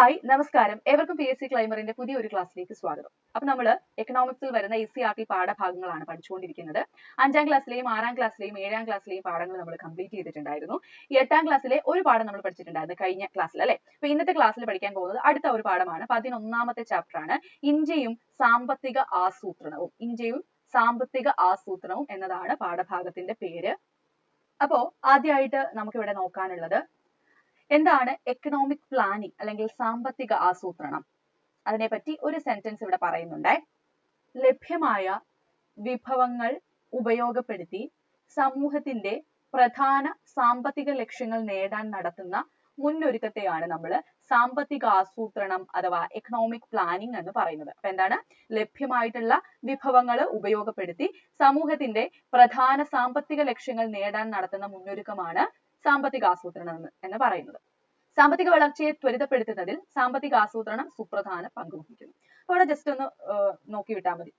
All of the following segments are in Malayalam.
ഹായ് നമസ്കാരം. ഏവർക്കും പി എസ് സി ക്ലൈമറിന്റെ പുതിയൊരു ക്ലാസ്സിലേക്ക് സ്വാഗതം. അപ്പൊ നമ്മൾ എക്കണോമിക്സിൽ വരുന്ന എസ് സി ആർ ടി പാഠഭാഗങ്ങളാണ് പഠിച്ചുകൊണ്ടിരിക്കുന്നത്. അഞ്ചാം ക്ലാസ്സിലെയും ആറാം ക്ലാസ്സിലെയും ഏഴാം ക്ലാസ്സിലെയും പാഠങ്ങൾ നമ്മൾ കംപ്ലീറ്റ് ചെയ്തിട്ടുണ്ടായിരുന്നു. എട്ടാം ക്ലാസ്സിലെ ഒരു പാഠം നമ്മൾ പഠിച്ചിട്ടുണ്ടായിരുന്നു കഴിഞ്ഞ ക്ലാസ്സിൽ അല്ലെ? അപ്പൊ ഇന്നത്തെ ക്ലാസ്സിൽ പഠിക്കാൻ പോകുന്നത് അടുത്ത ഒരു പാഠമാണ്. പതിനൊന്നാമത്തെ ചാപ്റ്റർ ആണ്. ഇന്ത്യയും സാമ്പത്തിക ആസൂത്രണവും. ഇന്ത്യയും സാമ്പത്തിക ആസൂത്രണവും എന്നതാണ് പാഠഭാഗത്തിന്റെ പേര്. അപ്പോ ആദ്യമായിട്ട് നമുക്കിവിടെ നോക്കാനുള്ളത് എന്താണ് എക്കണോമിക് പ്ലാനിംഗ് അല്ലെങ്കിൽ സാമ്പത്തിക ആസൂത്രണം? അതിനെപ്പറ്റി ഒരു സെന്റൻസ് ഇവിടെ പറയുന്നുണ്ട്. ലഭ്യമായ വിഭവങ്ങൾ ഉപയോഗപ്പെടുത്തി സമൂഹത്തിന്റെ പ്രധാന സാമ്പത്തിക ലക്ഷ്യങ്ങൾ നേടാൻ നടത്തുന്ന മുന്നൊരുക്കത്തെയാണ് നമ്മൾ സാമ്പത്തിക ആസൂത്രണം അഥവാ എക്കണോമിക് പ്ലാനിംഗ് എന്ന് പറയുന്നത്. അപ്പൊ എന്താണ്? ലഭ്യമായിട്ടുള്ള വിഭവങ്ങൾ ഉപയോഗപ്പെടുത്തി സമൂഹത്തിന്റെ പ്രധാന സാമ്പത്തിക ലക്ഷ്യങ്ങൾ നേടാൻ നടത്തുന്ന മുന്നൊരുക്കമാണ് സാമ്പത്തിക ആസൂത്രണം എന്ന് പറയുന്നത്. സാമ്പത്തിക വളർച്ചയെ ത്വരിതപ്പെടുത്തുന്നതിൽ സാമ്പത്തിക ആസൂത്രണം സുപ്രധാന പങ്ക് വഹിക്കുന്നു. അപ്പൊ അവിടെ ജസ്റ്റ് ഒന്ന് നോക്കി വിട്ടാൽ മതി.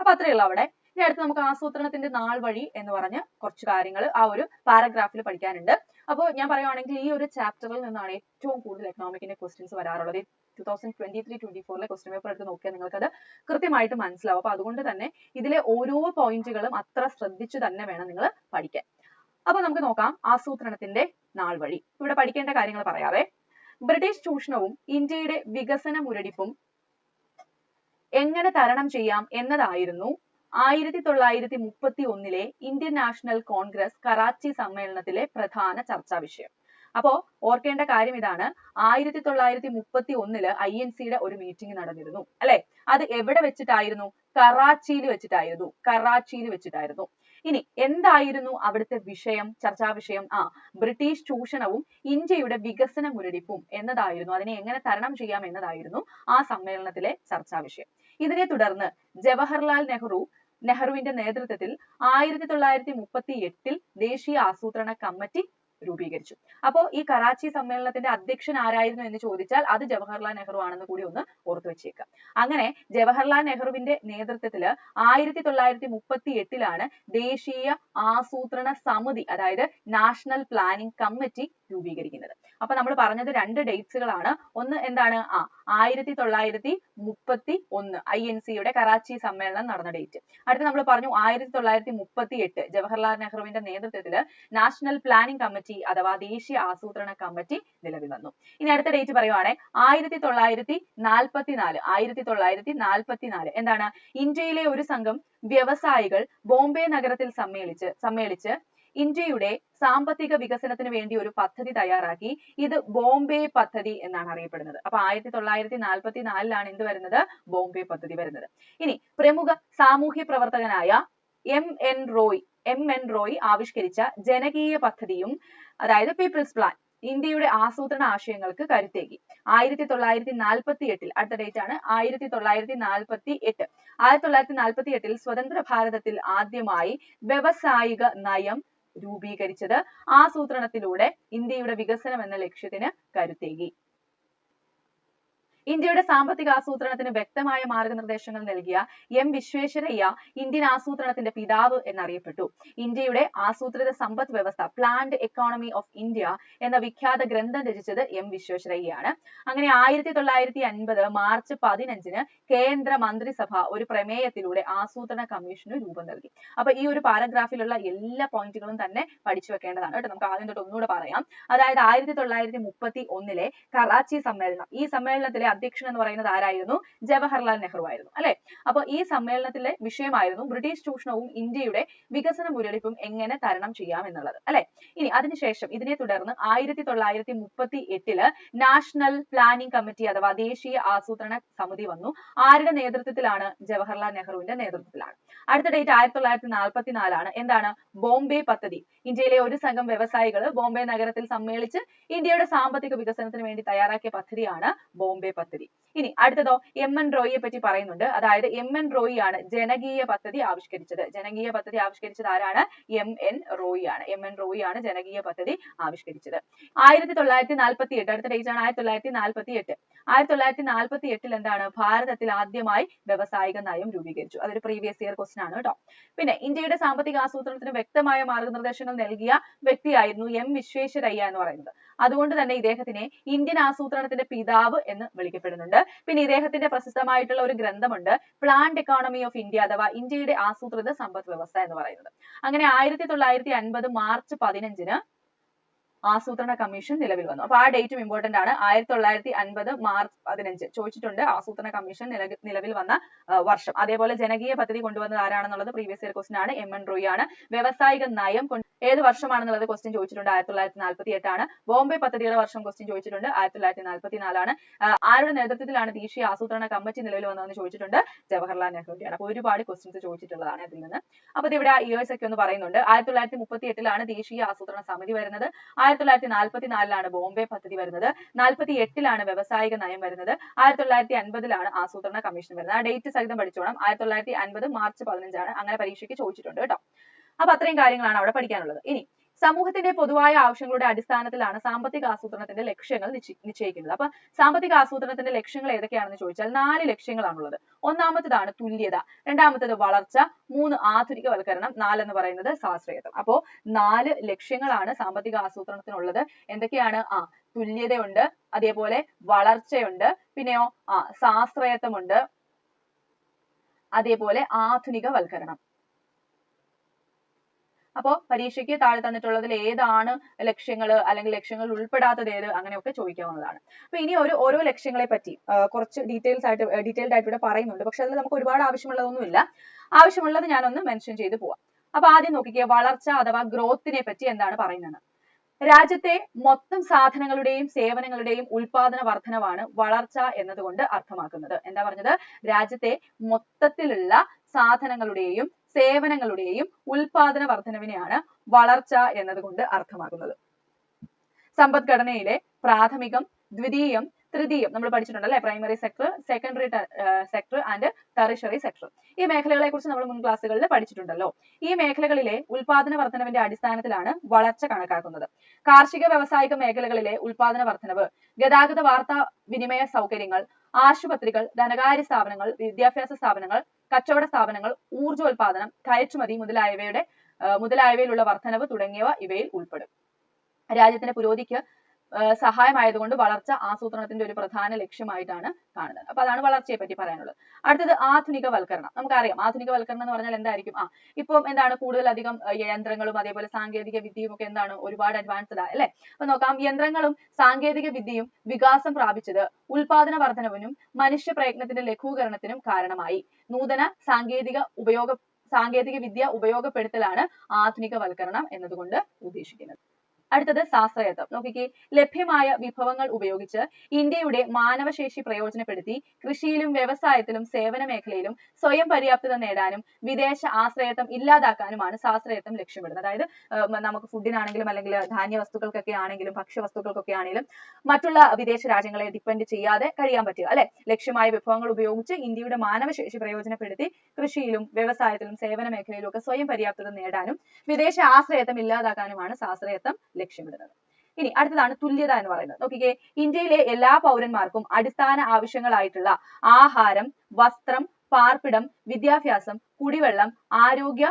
അപ്പൊ അത്രയേ ഉള്ളൂ അവിടെ. ഇനി അടുത്ത് നമുക്ക് ആസൂത്രണത്തിന്റെ നാൾ വഴി എന്ന് പറഞ്ഞ് കുറച്ച് കാര്യങ്ങൾ ആ ഒരു പാരഗ്രാഫിൽ പഠിക്കാനുണ്ട്. അപ്പോൾ ഞാൻ പറയുവാണെങ്കിൽ ഈ ഒരു ചാപ്റ്ററിൽ നിന്നാണ് ഏറ്റവും കൂടുതൽ എക്കണോമിക്കിന്റെ ക്വസ്റ്റ്യൻസ് വരാറുള്ളത്. Two thousand twenty three twenty ഫോറിലെ question paper എടുത്ത് നോക്കിയാൽ നിങ്ങൾക്ക് അത് കൃത്യമായിട്ട് മനസ്സിലാവും. അപ്പൊ അതുകൊണ്ട് തന്നെ ഇതിലെ ഓരോ പോയിന്റുകളും അത്ര ശ്രദ്ധിച്ചു തന്നെ വേണം നിങ്ങൾ പഠിക്കാൻ. അപ്പൊ നമുക്ക് നോക്കാം ആസൂത്രണത്തിന്റെ നാൾ വഴി. ഇവിടെ പഠിക്കേണ്ട കാര്യങ്ങൾ പറയാവേ. ബ്രിട്ടീഷ് ചൂഷണവും ഇന്ത്യയുടെ വികസന മുരടിപ്പും എങ്ങനെ തരണം ചെയ്യാം എന്നതായിരുന്നു ആയിരത്തി തൊള്ളായിരത്തി മുപ്പത്തി ഒന്നിലെ ഇന്ത്യൻ നാഷണൽ കോൺഗ്രസ് കറാച്ചി സമ്മേളനത്തിലെ പ്രധാന ചർച്ചാ വിഷയം. അപ്പോ ഓർക്കേണ്ട കാര്യം ഇതാണ്. ആയിരത്തി തൊള്ളായിരത്തി മുപ്പത്തി ഒന്നിൽ ഐ എൻ സിയുടെ ഒരു മീറ്റിംഗ് നടന്നിരുന്നു. അല്ലെ? അത് എവിടെ വെച്ചിട്ടായിരുന്നു? കറാച്ചിയിൽ വെച്ചിട്ടായിരുന്നു. കറാച്ചിയിൽ വെച്ചിട്ടായിരുന്നു. ഇനി എന്തായിരുന്നു അവിടുത്തെ വിഷയം ചർച്ചാ വിഷയം? ആ ബ്രിട്ടീഷ് ചൂഷണവും ഇന്ത്യയുടെ വികസന മുരടിപ്പും എന്നതായിരുന്നു. അതിനെ എങ്ങനെ തരണം ചെയ്യാം എന്നതായിരുന്നു ആ സമ്മേളനത്തിലെ ചർച്ചാ വിഷയം. ഇതിനെ തുടർന്ന് ജവഹർലാൽ നെഹ്റു നെഹ്റുവിന്റെ നേതൃത്വത്തിൽ ആയിരത്തി തൊള്ളായിരത്തി മുപ്പത്തി എട്ടിൽ ദേശീയ ആസൂത്രണ കമ്മിറ്റി രൂപീകരിച്ചു. അപ്പോ ഈ കറാച്ചി സമ്മേളനത്തിന്റെ അധ്യക്ഷൻ ആരായിരുന്നു എന്ന് ചോദിച്ചാൽ അത് ജവഹർലാൽ നെഹ്റു ആണെന്ന് കൂടി ഒന്ന് ഓർത്തു വെച്ചേക്കാം. അങ്ങനെ ജവഹർലാൽ നെഹ്റുവിന്റെ നേതൃത്വത്തിൽ ആയിരത്തി തൊള്ളായിരത്തി മുപ്പത്തി എട്ടിലാണ് ദേശീയ ആസൂത്രണ സമിതി അതായത് നാഷണൽ പ്ലാനിംഗ് കമ്മിറ്റി രൂപീകരിക്കുന്നത്. അപ്പൊ നമ്മൾ പറഞ്ഞത് രണ്ട് ഡേറ്റ്സുകളാണ് ഒന്ന് എന്താണ്? ആ ആയിരത്തി തൊള്ളായിരത്തി മുപ്പത്തി ഒന്ന് ഐ എൻ സിയുടെ കറാച്ചി സമ്മേളനം നടന്ന ഡേറ്റ് അടുത്ത് നമ്മൾ പറഞ്ഞു ആയിരത്തി തൊള്ളായിരത്തി മുപ്പത്തി എട്ട് ജവഹർലാൽ നെഹ്റുവിന്റെ നേതൃത്വത്തിൽ നാഷണൽ പ്ലാനിംഗ് കമ്മിറ്റി അഥവാ ദേശീയ ആസൂത്രണ കമ്മിറ്റി നിലവിൽ വന്നു. ഇനി അടുത്ത ഡേറ്റ് പറയുവാണെങ്കിൽ ആയിരത്തി തൊള്ളായിരത്തി നാൽപ്പത്തിനാല് ആയിരത്തി തൊള്ളായിരത്തി നാൽപ്പത്തിനാല് എന്താണ്? ഇന്ത്യയിലെ ഒരു സംഘം വ്യവസായികൾ ബോംബെ നഗരത്തിൽ സമ്മേളിച്ച് സമ്മേളിച്ച് ഇന്ത്യയുടെ സാമ്പത്തിക വികസനത്തിന് വേണ്ടി ഒരു പദ്ധതി തയ്യാറാക്കി. ഇത് ബോംബെ പദ്ധതി എന്നാണ് അറിയപ്പെടുന്നത്. അപ്പൊ ആയിരത്തി തൊള്ളായിരത്തി നാൽപ്പത്തി നാലിലാണ് എന്ത് വരുന്നത്? ബോംബെ പദ്ധതി വരുന്നത്. ഇനി പ്രമുഖ സാമൂഹ്യ പ്രവർത്തകനായ M N Roy M N Roy ആവിഷ്കരിച്ച ജനകീയ പദ്ധതിയും അതായത് പീപ്പിൾസ് പ്ലാൻ ഇന്ത്യയുടെ ആസൂത്രണ ആശയങ്ങൾക്ക് കരുത്തേകി. ആയിരത്തി തൊള്ളായിരത്തി നാൽപ്പത്തി എട്ടിൽ അടുത്ത ഡേറ്റ് ആണ് ആയിരത്തി തൊള്ളായിരത്തി നാൽപ്പത്തി എട്ട് ആയിരത്തി തൊള്ളായിരത്തി നാൽപ്പത്തി എട്ടിൽ സ്വതന്ത്ര ഭാരതത്തിൽ ആദ്യമായി വ്യവസായിക നയം രൂപീകരിച്ചത് ആസൂത്രണത്തിലൂടെ ഇന്ത്യയുടെ വികസനം എന്ന ലക്ഷ്യത്തിന് കരുത്തേകി. ഇന്ത്യയുടെ സാമ്പത്തിക ആസൂത്രണത്തിന് വ്യക്തമായ മാർഗനിർദ്ദേശങ്ങൾ നൽകിയ എം വിശ്വേശ്വരയ്യ ഇന്ത്യൻ ആസൂത്രണത്തിന്റെ പിതാവ് എന്നറിയപ്പെട്ടു. ഇന്ത്യയുടെ ആസൂത്രിത സമ്പദ് വ്യവസ്ഥ പ്ലാൻഡ് എക്കോണമി ഓഫ് ഇന്ത്യ എന്ന വിഖ്യാത ഗ്രന്ഥം രചിച്ചത് എം വിശ്വേശ്വരയ്യയാണ്. അങ്ങനെ ആയിരത്തി തൊള്ളായിരത്തി അൻപത് മാർച്ച് പതിനഞ്ചിന് കേന്ദ്ര മന്ത്രിസഭ ഒരു പ്രമേയത്തിലൂടെ ആസൂത്രണ കമ്മീഷന് രൂപം നൽകി. അപ്പൊ ഈ ഒരു പാരഗ്രാഫിലുള്ള എല്ലാ പോയിന്റുകളും തന്നെ പഠിച്ചു വെക്കേണ്ടതാണ് കേട്ടോ. നമുക്ക് ആദ്യം തൊട്ട് ഒന്നുകൂടെ പറയാം. അതായത് ആയിരത്തി തൊള്ളായിരത്തി മുപ്പത്തി ഒന്നിലെ കറാച്ചി സമ്മേളനം. ഈ സമ്മേളനത്തിലെ അധ്യക്ഷൻ എന്ന് പറയുന്നത് ആരായിരുന്നു? ജവഹർലാൽ നെഹ്റു ആയിരുന്നു അല്ലെ? അപ്പൊ ഈ സമ്മേളനത്തിലെ വിഷയമായിരുന്നു ബ്രിട്ടീഷ് ചൂഷണവും ഇന്ത്യയുടെ വികസന മുരടിപ്പും എങ്ങനെ തരണം ചെയ്യാം എന്നുള്ളത് അല്ലെ? ഇനി അതിനുശേഷം ഇതിനെ തുടർന്ന് ആയിരത്തി തൊള്ളായിരത്തി മുപ്പത്തി എട്ടിൽ നാഷണൽ പ്ലാനിംഗ് കമ്മിറ്റി അഥവാ ദേശീയ ആസൂത്രണ സമിതി വന്നു. ആരുടെ നേതൃത്വത്തിലാണ് ജവഹർലാൽ നെഹ്റുവിന്റെ നേതൃത്വത്തിലാണ്? അടുത്ത ഡേറ്റ് ആയിരത്തി തൊള്ളായിരത്തി നാൽപ്പത്തിനാലാണ് എന്താണ്? ബോംബെ പദ്ധതി. ഇന്ത്യയിലെ ഒരു സംഘം വ്യവസായികൾ ബോംബെ നഗരത്തിൽ സമ്മേളിച്ച് ഇന്ത്യയുടെ സാമ്പത്തിക വികസനത്തിന് വേണ്ടി തയ്യാറാക്കിയ പദ്ധതിയാണ് ബോംബെ പദ്ധതി. ഇനി അടുത്തതോ എം എൻ റോയിയെ പറ്റി പറയുന്നുണ്ട്. അതായത് എം എൻ റോയി ആണ് ജനകീയ പദ്ധതി ആവിഷ്കരിച്ചത്. ജനകീയ പദ്ധതി ആവിഷ്കരിച്ചത് ആരാണ്? എം എൻ റോയി ആണ് എം എൻ റോയി ആണ് ജനകീയ പദ്ധതി ആവിഷ്കരിച്ചത്. ആയിരത്തി തൊള്ളായിരത്തി നാൽപ്പത്തി എട്ട് അടുത്ത ഡേറ്റ് ആണ് ആയിരത്തി തൊള്ളായിരത്തി നാൽപ്പത്തി എട്ട് ആയിരത്തി തൊള്ളായിരത്തി നാൽപ്പത്തി എട്ടിൽ എന്താണ് ഭാരതത്തിൽ ആദ്യമായി വ്യവസായിക നയം രൂപീകരിച്ചു. അതൊരു പ്രീവിയസ് ഇയർ ക്വസ്റ്റൻ ആണ് കേട്ടോ. പിന്നെ ഇന്ത്യയുടെ സാമ്പത്തിക ആസൂത്രണത്തിന് വ്യക്തമായ മാർഗനിർദ്ദേശങ്ങൾ നൽകിയ വ്യക്തിയായിരുന്നു എം വിശ്വേശ്വരയ്യ എന്ന് പറയുന്നത്. അതുകൊണ്ട് തന്നെ ഇദ്ദേഹത്തിനെ ഇന്ത്യൻ ആസൂത്രണത്തിന്റെ പിതാവ് എന്ന് വിളിക്കപ്പെടുന്നുണ്ട്. പിന്നെ ഇദ്ദേഹത്തിന്റെ പ്രസിദ്ധമായിട്ടുള്ള ഒരു ഗ്രന്ഥമുണ്ട് പ്ലാന്റ് എക്കോണമി ഓഫ് ഇന്ത്യ അഥവാ ഇന്ത്യയുടെ ആസൂത്രിത സമ്പദ് വ്യവസ്ഥ എന്ന് പറയുന്നത്. അങ്ങനെ ആയിരത്തി തൊള്ളായിരത്തി അൻപത് മാർച്ച് പതിനഞ്ചിന് ആസൂത്രണ കമ്മീഷൻ നിലവിൽ വന്നു. അപ്പൊ ആ ഡേറ്റും ഇമ്പോർട്ടന്റ് ആണ്. ആയിരത്തി തൊള്ളായിരത്തി അൻപത് മാർച്ച് പതിനഞ്ച് ചോദിച്ചിട്ടുണ്ട്. ആസൂത്രണ കമ്മീഷൻ നിലവിൽ വന്ന വർഷം. അതേപോലെ ജനകീയ പദ്ധതി കൊണ്ടുവന്നത് ആരാണെന്നുള്ളത് പ്രീവിയസ് ഇയർ ക്വസ്റ്റൻ ആണ്. എം എൻ റോയി ആണ്. വ്യവസായിക നയം ഏത് വർഷമാണെന്നുള്ളത് ക്വസ്റ്റ്യൻ ചോദിച്ചിട്ടുണ്ട്. ആയിരത്തി തൊള്ളായിരത്തി നാൽപ്പത്തി എട്ടാണ് ബോംബെ പദ്ധതിയുടെ വർഷം ക്വസ്റ്റ്യൻ ചോദിച്ചിട്ടുണ്ട്. ആയിരത്തി തൊള്ളായിരത്തി നാൽപ്പത്തി ആരുടെ നേതൃത്വത്തിലാണ് ദേശീയ ആസൂത്രണ കമ്മിറ്റി നിലവിൽ വന്നതെന്ന് ചോദിച്ചിട്ടുണ്ട് ജവഹർലാൽ നെഹ്റുവിന്റെയാണ്. അപ്പൊ ഒരുപാട് ക്വസ്റ്റ്യൻസ് ചോദിച്ചിട്ടുള്ളതാണ് ഇതിൽ നിന്ന്. അപ്പൊ ഇത് ഇവിടെ ഇയേഴ്സ് ഒക്കെ ഒന്ന് പറയുന്നുണ്ട്. ആയിരത്തി തൊള്ളായിരത്തി മുപ്പത്തി എട്ടിലാണ് ദേശീയ ആസൂത്രണ സമിതി വരുന്നത്. ആയിരത്തി തൊള്ളായിരത്തി നാൽപ്പത്തി നാലിലാണ് ബോംബെ പദ്ധതി വരുന്നത്. നാൽപ്പത്തി എട്ടിലാണ് വ്യവസായിക നയം വരുന്നത്. ആയിരത്തി തൊള്ളായിരത്തി അൻപതിലാണ് ആസൂത്രണ കമ്മീഷൻ വരുന്നത്. ആ ഡേറ്റ് സഹിതം പഠിച്ചോണം. ആയിരത്തി തൊള്ളായിരത്തി അൻപത് മാർച്ച് പതിനഞ്ചാണ്. അങ്ങനെ പരീക്ഷയ്ക്ക് ചോദിച്ചിട്ടുണ്ട് കേട്ടോ. അപ്പൊ അത്രയും കാര്യങ്ങളാണ് അവിടെ പഠിക്കാനുള്ളത്. ഇനി സമൂഹത്തിന്റെ പൊതുവായ ആവശ്യങ്ങളുടെ അടിസ്ഥാനത്തിലാണ് സാമ്പത്തിക ആസൂത്രണത്തിന്റെ ലക്ഷ്യങ്ങൾ നിശ്ചയിക്കുന്നത്. അപ്പൊ സാമ്പത്തിക ആസൂത്രണത്തിന്റെ ലക്ഷ്യങ്ങൾ ഏതൊക്കെയാണെന്ന് ചോദിച്ചാൽ നാല് ലക്ഷ്യങ്ങളാണുള്ളത്. ഒന്നാമത്തേതാണ് തുല്യത രണ്ടാമത്തേത് വളർച്ച മൂന്ന് ആധുനികവൽക്കരണം നാലെന്ന് പറയുന്നത് സ്വാശ്രയത്വം. അപ്പോ നാല് ലക്ഷ്യങ്ങളാണ് സാമ്പത്തിക ആസൂത്രണത്തിനുള്ളത്. എന്തൊക്കെയാണ്? ആ തുല്യതയുണ്ട് അതേപോലെ വളർച്ചയുണ്ട് പിന്നെയോ ആ സ്വാശ്രയത്വമുണ്ട് അതേപോലെ ആധുനികവൽക്കരണം. അപ്പോ പരീക്ഷയ്ക്ക് താഴെ തന്നിട്ടുള്ളതിൽ ഏതാണ് ലക്ഷ്യങ്ങൾ അല്ലെങ്കിൽ ലക്ഷ്യങ്ങൾ ഉൾപ്പെടാത്തത് ഏത് അങ്ങനെയൊക്കെ ചോദിക്കാവുന്നതാണ്. അപ്പൊ ഇനി ഒരു ഓരോ ലക്ഷ്യങ്ങളെ പറ്റി കുറച്ച് ഡീറ്റെയിൽസ് ആയിട്ട് ഡീറ്റെയിൽഡ് ആയിട്ട് ഇവിടെ പറയുന്നുണ്ട്. പക്ഷെ അതിൽ നമുക്ക് ഒരുപാട് ആവശ്യമുള്ളതൊന്നുമില്ല. ആവശ്യമുള്ളത് ഞാനൊന്ന് മെൻഷൻ ചെയ്ത് പോവാം. അപ്പൊ ആദ്യം നോക്കിക്കേ വളർച്ച അഥവാ ഗ്രോത്തിനെ പറ്റി എന്താണ് പറയുന്നത്? രാജ്യത്തെ മൊത്തം സാധനങ്ങളുടെയും സേവനങ്ങളുടെയും ഉൽപാദന വർധനവാണ് വളർച്ച എന്നതുകൊണ്ട് അർത്ഥമാക്കുന്നത്. എന്താ പറഞ്ഞത്? രാജ്യത്തെ മൊത്തത്തിലുള്ള സാധനങ്ങളുടെയും സേവനങ്ങളുടെയും ഉൽപാദന വർധനവിനെയാണ് വളർച്ച എന്നതുകൊണ്ട് അർത്ഥമാക്കുന്നത്. സമ്പദ്ഘടനയിലെ പ്രാഥമികം ദ്വിതീയം തൃതീയം നമ്മൾ പഠിച്ചിട്ടുണ്ട് അല്ലെ? Primary sector secondary sector and tertiary sector ഈ മേഖലകളെ കുറിച്ച് നമ്മൾ മുൻ ക്ലാസ്സുകളിൽ പഠിച്ചിട്ടുണ്ടല്ലോ. ഈ മേഖലകളിലെ ഉൽപാദന വർധനവിന്റെ അടിസ്ഥാനത്തിലാണ് വളർച്ച കണക്കാക്കുന്നത്. കാർഷിക വ്യവസായിക മേഖലകളിലെ ഉൽപാദന വർധനവ് ഗതാഗത വാർത്താ വിനിമയ സൗകര്യങ്ങൾ ആശുപത്രികൾ ധനകാര്യ സ്ഥാപനങ്ങൾ വിദ്യാഭ്യാസ സ്ഥാപനങ്ങൾ കച്ചവട സ്ഥാപനങ്ങൾ ഊർജോൽപാദനം കയറ്റുമതി മുതലായവയുടെ മുതലായവയിലുള്ള വർധനവ് തുടങ്ങിയവ ഇവയിൽ ഉൾപ്പെടും. രാജ്യത്തിന്റെ പുരോഗതിക്ക് സഹായമായതുകൊണ്ട് വളർച്ച ആസൂത്രണത്തിന്റെ ഒരു പ്രധാന ലക്ഷ്യമായിട്ടാണ് കാണുന്നത്. അപ്പൊ അതാണ് വളർച്ചയെ പറ്റി പറയാനുള്ളത്. അടുത്തത് ആധുനികവൽക്കരണം. നമുക്കറിയാം. ആധുനികവൽക്കരണം എന്ന് പറഞ്ഞാൽ എന്തായിരിക്കും? ആ ഇപ്പം എന്താണ് കൂടുതൽ അധികം യന്ത്രങ്ങളും അതേപോലെ സാങ്കേതിക വിദ്യയും ഒക്കെ എന്താണ് ഒരുപാട് അഡ്വാൻസ്ഡ് അല്ലെ? അപ്പൊ നോക്കാം. യന്ത്രങ്ങളും സാങ്കേതിക വിദ്യയും വികാസം പ്രാപിച്ചത് ഉൽപാദന വർധനവിനും മനുഷ്യ പ്രയത്നത്തിന്റെ ലഘൂകരണത്തിനും കാരണമായി. നൂതന സാങ്കേതിക ഉപയോഗ സാങ്കേതിക വിദ്യ ഉപയോഗപ്പെടുത്തലാണ് ആധുനികവൽക്കരണം എന്നതുകൊണ്ട് ഉദ്ദേശിക്കുന്നത്. അടുത്തത് സാശ്രയത്വം നോക്കിക്കേ ലഭ്യമായ വിഭവങ്ങൾ ഉപയോഗിച്ച് ഇന്ത്യയുടെ മാനവശേഷി പ്രയോജനപ്പെടുത്തി കൃഷിയിലും വ്യവസായത്തിലും സേവന മേഖലയിലും സ്വയം പര്യാപ്തത നേടാനും വിദേശ ആശ്രയത്വം ഇല്ലാതാക്കാനുമാണ് സാശ്രയത്വം ലക്ഷ്യമിടുന്നത്. അതായത് നമുക്ക് ഫുഡിനാണെങ്കിലും അല്ലെങ്കിൽ ധാന്യ വസ്തുക്കൾക്കൊക്കെ ആണെങ്കിലും ഭക്ഷ്യവസ്തുക്കൾക്കൊക്കെ ആണെങ്കിലും മറ്റുള്ള വിദേശ രാജ്യങ്ങളെ ഡിപ്പെൻഡ് ചെയ്യാതെ കഴിയാൻ പറ്റുക. അല്ലെ? ലക്ഷ്യമായ വിഭവങ്ങൾ ഉപയോഗിച്ച് ഇന്ത്യയുടെ മാനവശേഷി പ്രയോജനപ്പെടുത്തി കൃഷിയിലും വ്യവസായത്തിലും സേവന മേഖലയിലും ഒക്കെ സ്വയം പര്യാപ്തത നേടാനും വിദേശ ആശ്രയത്വം ഇല്ലാതാക്കാനുമാണ് സ്വാശ്രയത്വം ലക്ഷ്യമിടുന്നത്. ഇനി അടുത്തതാണ് തുല്യത എന്ന് പറയുന്നത്. നോക്കിക്കേ ഇന്ത്യയിലെ എല്ലാ പൗരന്മാർക്കും അടിസ്ഥാന ആവശ്യങ്ങളായിട്ടുള്ള ആഹാരം വസ്ത്രം പാർപ്പിടം വിദ്യാഭ്യാസം കുടിവെള്ളം ആരോഗ്യ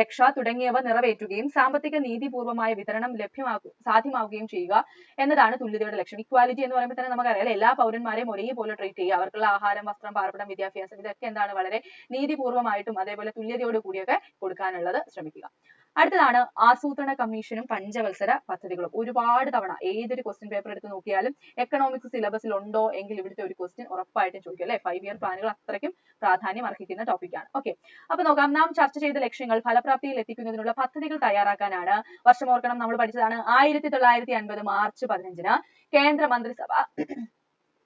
രക്ഷ തുടങ്ങിയവ നിറവേറ്റുകയും സാമ്പത്തിക നീതിപൂർവമായ വിതരണം ലഭ്യമാക്കു സാധ്യമാവുകയും ചെയ്യുക എന്നതാണ് തുല്യതയുടെ ലക്ഷ്യം. ഇക്വാലിറ്റി എന്ന് പറയുമ്പോൾ തന്നെ നമുക്കറിയാം എല്ലാ പൗരന്മാരെയും ഒരേപോലെ ട്രീറ്റ് ചെയ്യുക. അവർക്കുള്ള ആഹാരം വസ്ത്രം പാർപ്പിടം വിദ്യാഭ്യാസം ഇതൊക്കെ എന്താണ് വളരെ നീതിപൂർവമായിട്ടും അതേപോലെ തുല്യതയോട് കൂടിയൊക്കെ കൊടുക്കാനുള്ളത് ശ്രമിക്കുക. അടുത്തതാണ് ആസൂത്രണ കമ്മീഷനും പഞ്ചവത്സര പദ്ധതികളും. ഒരുപാട് തവണ ഏതൊരു ക്വസ്റ്റ്യൻ പേപ്പർ എടുത്ത് നോക്കിയാലും എക്കണോമിക്സ് സിലബസിൽ ഉണ്ടോ എങ്കിൽ ഇവിടുത്തെ ഒരു ക്വസ്റ്റ്യൻ ഉറപ്പായിട്ടും ചോദിക്കും അല്ലെ? ഫൈവ് ഇയർ പ്ലാനുകൾ അത്രയ്ക്കും പ്രാധാന്യം അർഹിക്കുന്ന ടോപ്പിക്കാണ് ഓക്കെ അപ്പൊ നോക്കാം. നാം ചർച്ച ചെയ്ത ലക്ഷ്യങ്ങൾ ഫലപ്രാപ്തിയിൽ എത്തിക്കുന്നതിനുള്ള പദ്ധതികൾ തയ്യാറാക്കാനാണ് വർഷം ഓർക്കണം നമ്മൾ പഠിച്ചതാണ് ആയിരത്തി തൊള്ളായിരത്തി അൻപത് മാർച്ച് പതിനഞ്ചിന് കേന്ദ്ര മന്ത്രിസഭ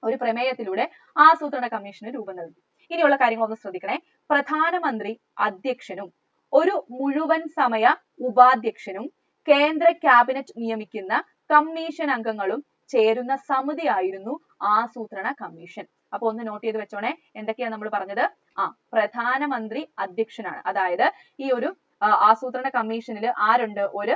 ഒരു പ്രമേയത്തിലൂടെ ആസൂത്രണ കമ്മീഷന് രൂപം നൽകി. ഇനിയുള്ള കാര്യങ്ങൾ ഒന്ന് ശ്രദ്ധിക്കണേ. പ്രധാനമന്ത്രി അധ്യക്ഷനും ഒരു മുഴുവൻ സമയ ഉപാധ്യക്ഷനും കേന്ദ്ര ക്യാബിനറ്റ് നിയമിക്കുന്ന കമ്മീഷൻ അംഗങ്ങളും ചേരുന്ന സമിതിയായിരുന്നു ആസൂത്രണ കമ്മീഷൻ അപ്പൊ ഒന്ന് നോട്ട് ചെയ്ത് വെച്ചോണേ. എന്തൊക്കെയാണ് നമ്മൾ പറഞ്ഞത്? ആ പ്രധാനമന്ത്രി അധ്യക്ഷനാണ്. അതായത് ഈ ഒരു ആസൂത്രണ കമ്മീഷനിൽ ആരുണ്ട്? ഒരു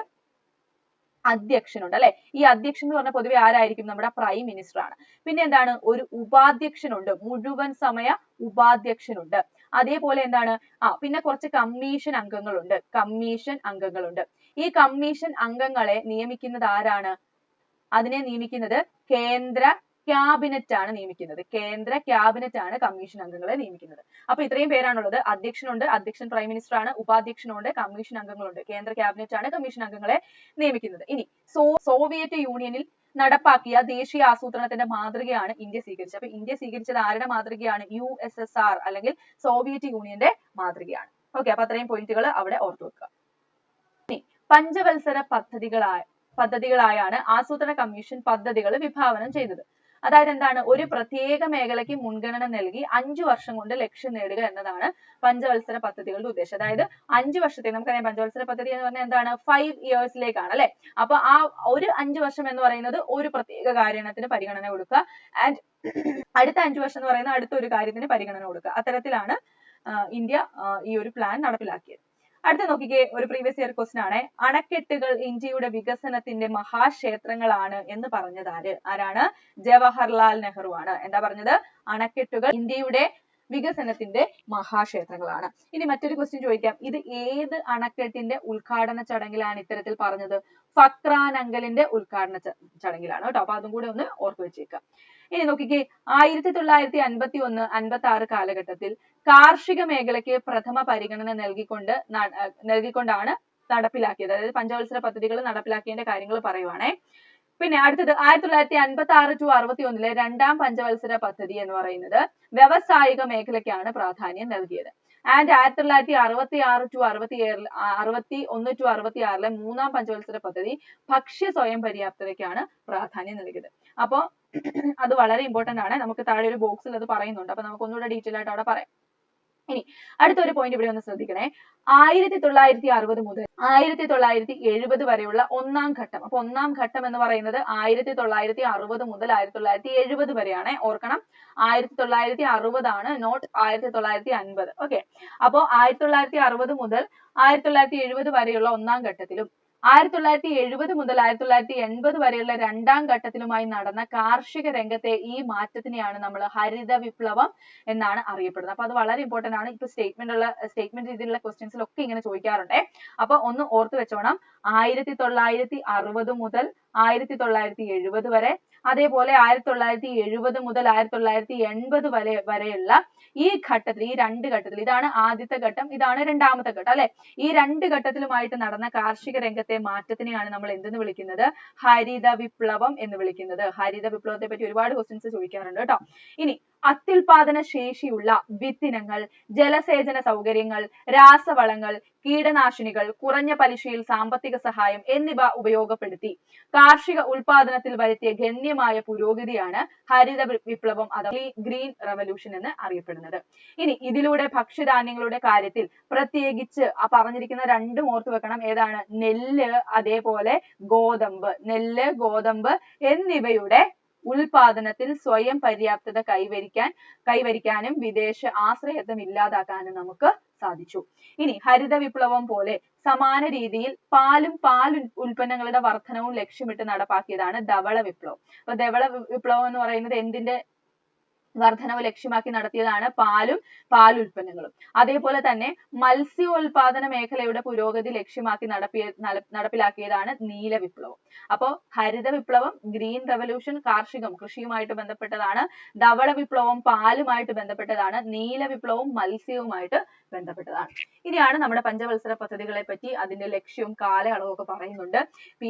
അധ്യക്ഷനുണ്ട് അല്ലെ? ഈ അധ്യക്ഷൻ എന്ന് പറഞ്ഞ പൊതുവെ ആരായിരിക്കും? നമ്മുടെ പ്രൈം മിനിസ്റ്റർ ആണ്. പിന്നെ എന്താണ്? ഒരു ഉപാധ്യക്ഷനുണ്ട്. മുഴുവൻ സമയ ഉപാധ്യക്ഷനുണ്ട്. അതേപോലെ എന്താണ്? ആ പിന്നെ കുറച്ച് കമ്മീഷൻ അംഗങ്ങളുണ്ട്. കമ്മീഷൻ അംഗങ്ങളുണ്ട്. ഈ കമ്മീഷൻ അംഗങ്ങളെ നിയമിക്കുന്നത് ആരാണ്? അതിനെ നിയമിക്കുന്നത് കേന്ദ്ര ക്യാബിനറ്റ് ആണ് നിയമിക്കുന്നത്. കേന്ദ്ര ക്യാബിനറ്റ് ആണ് കമ്മീഷൻ അംഗങ്ങളെ നിയമിക്കുന്നത്. അപ്പൊ ഇത്രയും പേരാണുള്ളത്. അധ്യക്ഷനുണ്ട് അധ്യക്ഷൻ പ്രൈം മിനിസ്റ്റർ ആണ് ഉപാധ്യക്ഷനുണ്ട് കമ്മീഷൻ അംഗങ്ങളുണ്ട്. കേന്ദ്ര ക്യാബിനറ്റ് ആണ് കമ്മീഷൻ അംഗങ്ങളെ നിയമിക്കുന്നത്. ഇനി സോ സോവിയറ്റ് യൂണിയനിൽ നടപ്പാക്കിയ ദേശീയ ആസൂത്രണത്തിന്റെ മാതൃകയാണ് ഇന്ത്യ സ്വീകരിച്ചത്. അപ്പൊ ഇന്ത്യ സ്വീകരിച്ചത് ആരുടെ മാതൃകയാണ്? ആർ അല്ലെങ്കിൽ സോവിയറ്റ് യൂണിയന്റെ മാതൃകയാണ്. ഓക്കെ അപ്പൊ അത്രയും പോയിന്റുകൾ അവിടെ ഓർത്തു വെക്കുക. ഇനി പഞ്ചവത്സര പദ്ധതികളായ പദ്ധതികളായാണ് ആസൂത്രണ കമ്മീഷൻ പദ്ധതികൾ വിഭാവനം ചെയ്തത്. അതായത് എന്താണ്? ഒരു പ്രത്യേക മേഖലയ്ക്ക് മുൻഗണന നൽകി അഞ്ചു വർഷം കൊണ്ട് ലക്ഷ്യം നേടുക എന്നതാണ് പഞ്ചവത്സര പദ്ധതികളുടെ ഉദ്ദേശം. അതായത് അഞ്ചു വർഷത്തെ നമുക്കറിയാം പഞ്ചവത്സര പദ്ധതി എന്ന് പറഞ്ഞാൽ എന്താണ്? ഫൈവ് ഇയേഴ്സിലേക്കാണ് അല്ലെ? അപ്പൊ ആ ഒരു അഞ്ചു വർഷം എന്ന് പറയുന്നത് ഒരു പ്രത്യേക കാര്യത്തിന് പരിഗണന കൊടുക്കുക. ആൻഡ് അടുത്ത അഞ്ചു വർഷം എന്ന് പറയുന്നത് അടുത്ത ഒരു കാര്യത്തിന് പരിഗണന കൊടുക്കുക. അത്തരത്തിലാണ് ഇന്ത്യ ഈ ഒരു പ്ലാൻ നടപ്പിലാക്കിയത്. അടുത്ത നോക്കിക്കേ ഒരു പ്രീവിയസ് ഇയർ ക്വസ്റ്റൻ ആണ്. അണക്കെട്ടുകൾ ഇന്ത്യയുടെ വികസനത്തിന്റെ മഹാക്ഷേത്രങ്ങളാണ് എന്ന് പറഞ്ഞത് ആര് ആരാണ്? ജവഹർലാൽ നെഹ്റു ആണ് എന്താ പറഞ്ഞത്? അണക്കെട്ടുകൾ ഇന്ത്യയുടെ വികസനത്തിന്റെ മഹാക്ഷേത്രങ്ങളാണ്. ഇനി മറ്റൊരു ക്വസ്റ്റ്യൻ ചോദിക്കാം. ഇത് ഏത് അണക്കെട്ടിന്റെ ഉദ്ഘാടന ചടങ്ങിലാണ് ഇത്തരത്തിൽ പറഞ്ഞത്? ഫക്രാനങ്കലിന്റെ ഉദ്ഘാടന ചടങ്ങിലാണ് കേട്ടോ. അപ്പൊ അതും കൂടെ ഒന്ന് ഓർത്തു വെച്ചേക്കാം. ഇനി നോക്കിക്കേ. ആയിരത്തി തൊള്ളായിരത്തി അൻപത്തി ഒന്ന് അൻപത്തി ആറ് കാലഘട്ടത്തിൽ കാർഷിക മേഖലയ്ക്ക് പ്രഥമ പരിഗണന നൽകിക്കൊണ്ട് നൽകിക്കൊണ്ടാണ് നടപ്പിലാക്കിയത്. അതായത് പഞ്ചവത്സര പദ്ധതികൾ നടപ്പിലാക്കിയതിന്റെ കാര്യങ്ങൾ പറയുവാണേ. പിന്നെ അടുത്തത് ആയിരത്തി തൊള്ളായിരത്തി അൻപത്തി ആറ് ടു അറുപത്തി ഒന്നിലെ രണ്ടാം പഞ്ചവത്സര പദ്ധതി എന്ന് പറയുന്നത് വ്യവസായിക മേഖലയ്ക്കാണ് പ്രാധാന്യം നൽകിയത്. ആൻഡ് ആയിരത്തി തൊള്ളായിരത്തി അറുപത്തി ആറ് ടു അറുപത്തി ഏഴിൽ അറുപത്തി ഒന്ന് ടു അറുപത്തി ആറിലെ മൂന്നാം പഞ്ചവത്സര പദ്ധതി ഭക്ഷ്യ സ്വയം പര്യാപ്തതയ്ക്കാണ് പ്രാധാന്യം നൽകിയത്. അപ്പോ അത് വളരെ ഇമ്പോർട്ടന്റ് ആണ്. നമുക്ക് താഴെ ഒരു ബോക്സിൽ അത് പറയുന്നുണ്ട്. അപ്പൊ നമുക്ക് ഒന്നുകൂടെ ഡീറ്റെയിൽ ആയിട്ട് അവിടെ പറയാം. ഇനി അടുത്തൊരു പോയിന്റ് ഇവിടെ ഒന്ന് ശ്രദ്ധിക്കണേ. ആയിരത്തി തൊള്ളായിരത്തി അറുപത് മുതൽ ആയിരത്തി തൊള്ളായിരത്തി എഴുപത് വരെയുള്ള ഒന്നാം ഘട്ടം. അപ്പൊ ഒന്നാം ഘട്ടം എന്ന് പറയുന്നത് ആയിരത്തി തൊള്ളായിരത്തി അറുപത് മുതൽ ആയിരത്തി തൊള്ളായിരത്തി എഴുപത് വരെയാണ്. ഓർക്കണം. ആയിരത്തി തൊള്ളായിരത്തി അറുപതാണ് നോട്ട് ആയിരത്തി തൊള്ളായിരത്തി അൻപത് ഓക്കെ അപ്പോ ആയിരത്തി തൊള്ളായിരത്തി അറുപത് മുതൽ ആയിരത്തി തൊള്ളായിരത്തി എഴുപത് വരെയുള്ള ഒന്നാം ഘട്ടത്തിലും ആയിരത്തി തൊള്ളായിരത്തി എഴുപത് മുതൽ ആയിരത്തി തൊള്ളായിരത്തി എൺപത് വരെയുള്ള രണ്ടാം ഘട്ടത്തിലുമായി നടന്ന കാർഷിക രംഗത്തെ ഈ മാറ്റത്തിനെയാണ് നമ്മൾ ഹരിത വിപ്ലവം എന്നാണ് അറിയപ്പെടുന്നത്. അപ്പൊ അത് വളരെ ഇമ്പോർട്ടന്റ് ആണ്. ഇപ്പൊ സ്റ്റേറ്റ്മെന്റ് ഉള്ള സ്റ്റേറ്റ്മെന്റ് രീതിയിലുള്ള ക്വസ്റ്റ്യൻസിലൊക്കെ ഇങ്ങനെ ചോദിക്കാറുണ്ട്. അപ്പൊ ഒന്ന് ഓർത്ത് വെച്ചോണം. ആയിരത്തി തൊള്ളായിരത്തി അറുപത് മുതൽ ആയിരത്തി തൊള്ളായിരത്തി എഴുപത് വരെ അതേപോലെ ആയിരത്തി തൊള്ളായിരത്തി എഴുപത് മുതൽ ആയിരത്തി തൊള്ളായിരത്തി എൺപത് വരെ വരെയുള്ള ഈ ഘട്ടത്തിൽ ഈ രണ്ട് ഘട്ടത്തിൽ ഇതാണ് ആദ്യത്തെ ഘട്ടം ഇതാണ് രണ്ടാമത്തെ ഘട്ടം അല്ലെ? ഈ രണ്ട് ഘട്ടത്തിലുമായിട്ട് നടന്ന കാർഷിക രംഗത്തെ മാറ്റത്തിനെയാണ് നമ്മൾ എന്തെന്ന് വിളിക്കുന്നത്? ഹരിത വിപ്ലവം എന്ന് വിളിക്കുന്നത്. ഹരിത വിപ്ലവത്തെ പറ്റി ഒരുപാട് ക്വസ്റ്റ്യൻസ് ചോദിക്കാറുണ്ട് കേട്ടോ. ഇനി അത്യുൽപാദന ശേഷിയുള്ള വിത്തിനങ്ങൾ ജലസേചന സൗകര്യങ്ങൾ രാസവളങ്ങൾ കീടനാശിനികൾ കുറഞ്ഞ പലിശയിൽ സാമ്പത്തിക സഹായം എന്നിവ ഉപയോഗപ്പെടുത്തി. കാർഷിക ഉൽപാദനത്തിൽ വരുത്തിയ ഗണ്യമായ പുരോഗതിയാണ് ഹരിത വിപ്ലവം അഥവാ ഗ്രീൻ റവല്യൂഷൻ എന്ന് അറിയപ്പെടുന്നത്. ഇനി ഇതിലൂടെ ഭക്ഷ്യധാന്യങ്ങളുടെ കാര്യത്തിൽ പ്രത്യേകിച്ച് ആ പറഞ്ഞിരിക്കുന്ന രണ്ടും ഓർത്തു വെക്കണം. ഏതാണ്? നെല്ല് അതേപോലെ ഗോതമ്പ്. നെല്ല് ഗോതമ്പ് എന്നിവയുടെ ഉൽപാദനത്തിൽ സ്വയം പര്യാപ്തത കൈവരിക്കാൻ കൈവരിക്കാനും വിദേശ ആശ്രയത്വം ഇല്ലാതാക്കാനും നമുക്ക് സാധിച്ചു. ഇനി ഹരിത വിപ്ലവം പോലെ സമാന രീതിയിൽ പാലും പാൽ ഉൽ- ഉൽപ്പന്നങ്ങളുടെ വർധനവും ലക്ഷ്യമിട്ട് നടപ്പാക്കിയതാണ് ധവള വിപ്ലവം. അപ്പൊ ധവള വിപ്ലവം എന്ന് പറയുന്നത് എന്തിന്റെ വർധനവ് ലക്ഷ്യമാക്കി നടത്തിയതാണ് പാലും പാൽ ഉൽപ്പന്നങ്ങളും അതേപോലെ തന്നെ മത്സ്യോൽപാദന മേഖലയുടെ പുരോഗതി ലക്ഷ്യമാക്കി നടപ്പിയ നടപ്പിലാക്കിയതാണ് നീല വിപ്ലവം. അപ്പോ ഹരിത വിപ്ലവം ഗ്രീൻ റെവല്യൂഷൻ കാർഷികം കൃഷിയുമായിട്ട് ബന്ധപ്പെട്ടതാണ്. ധവള വിപ്ലവം പാലുമായിട്ട് ബന്ധപ്പെട്ടതാണ്. നീല വിപ്ലവം മത്സ്യവുമായിട്ട് ബന്ധപ്പെട്ടതാണ്. ഇനിയാണ് നമ്മുടെ പഞ്ചവത്സര പദ്ധതികളെ പറ്റി അതിന്റെ ലക്ഷ്യവും കാലയളവും ഒക്കെ പറയുന്നുണ്ട്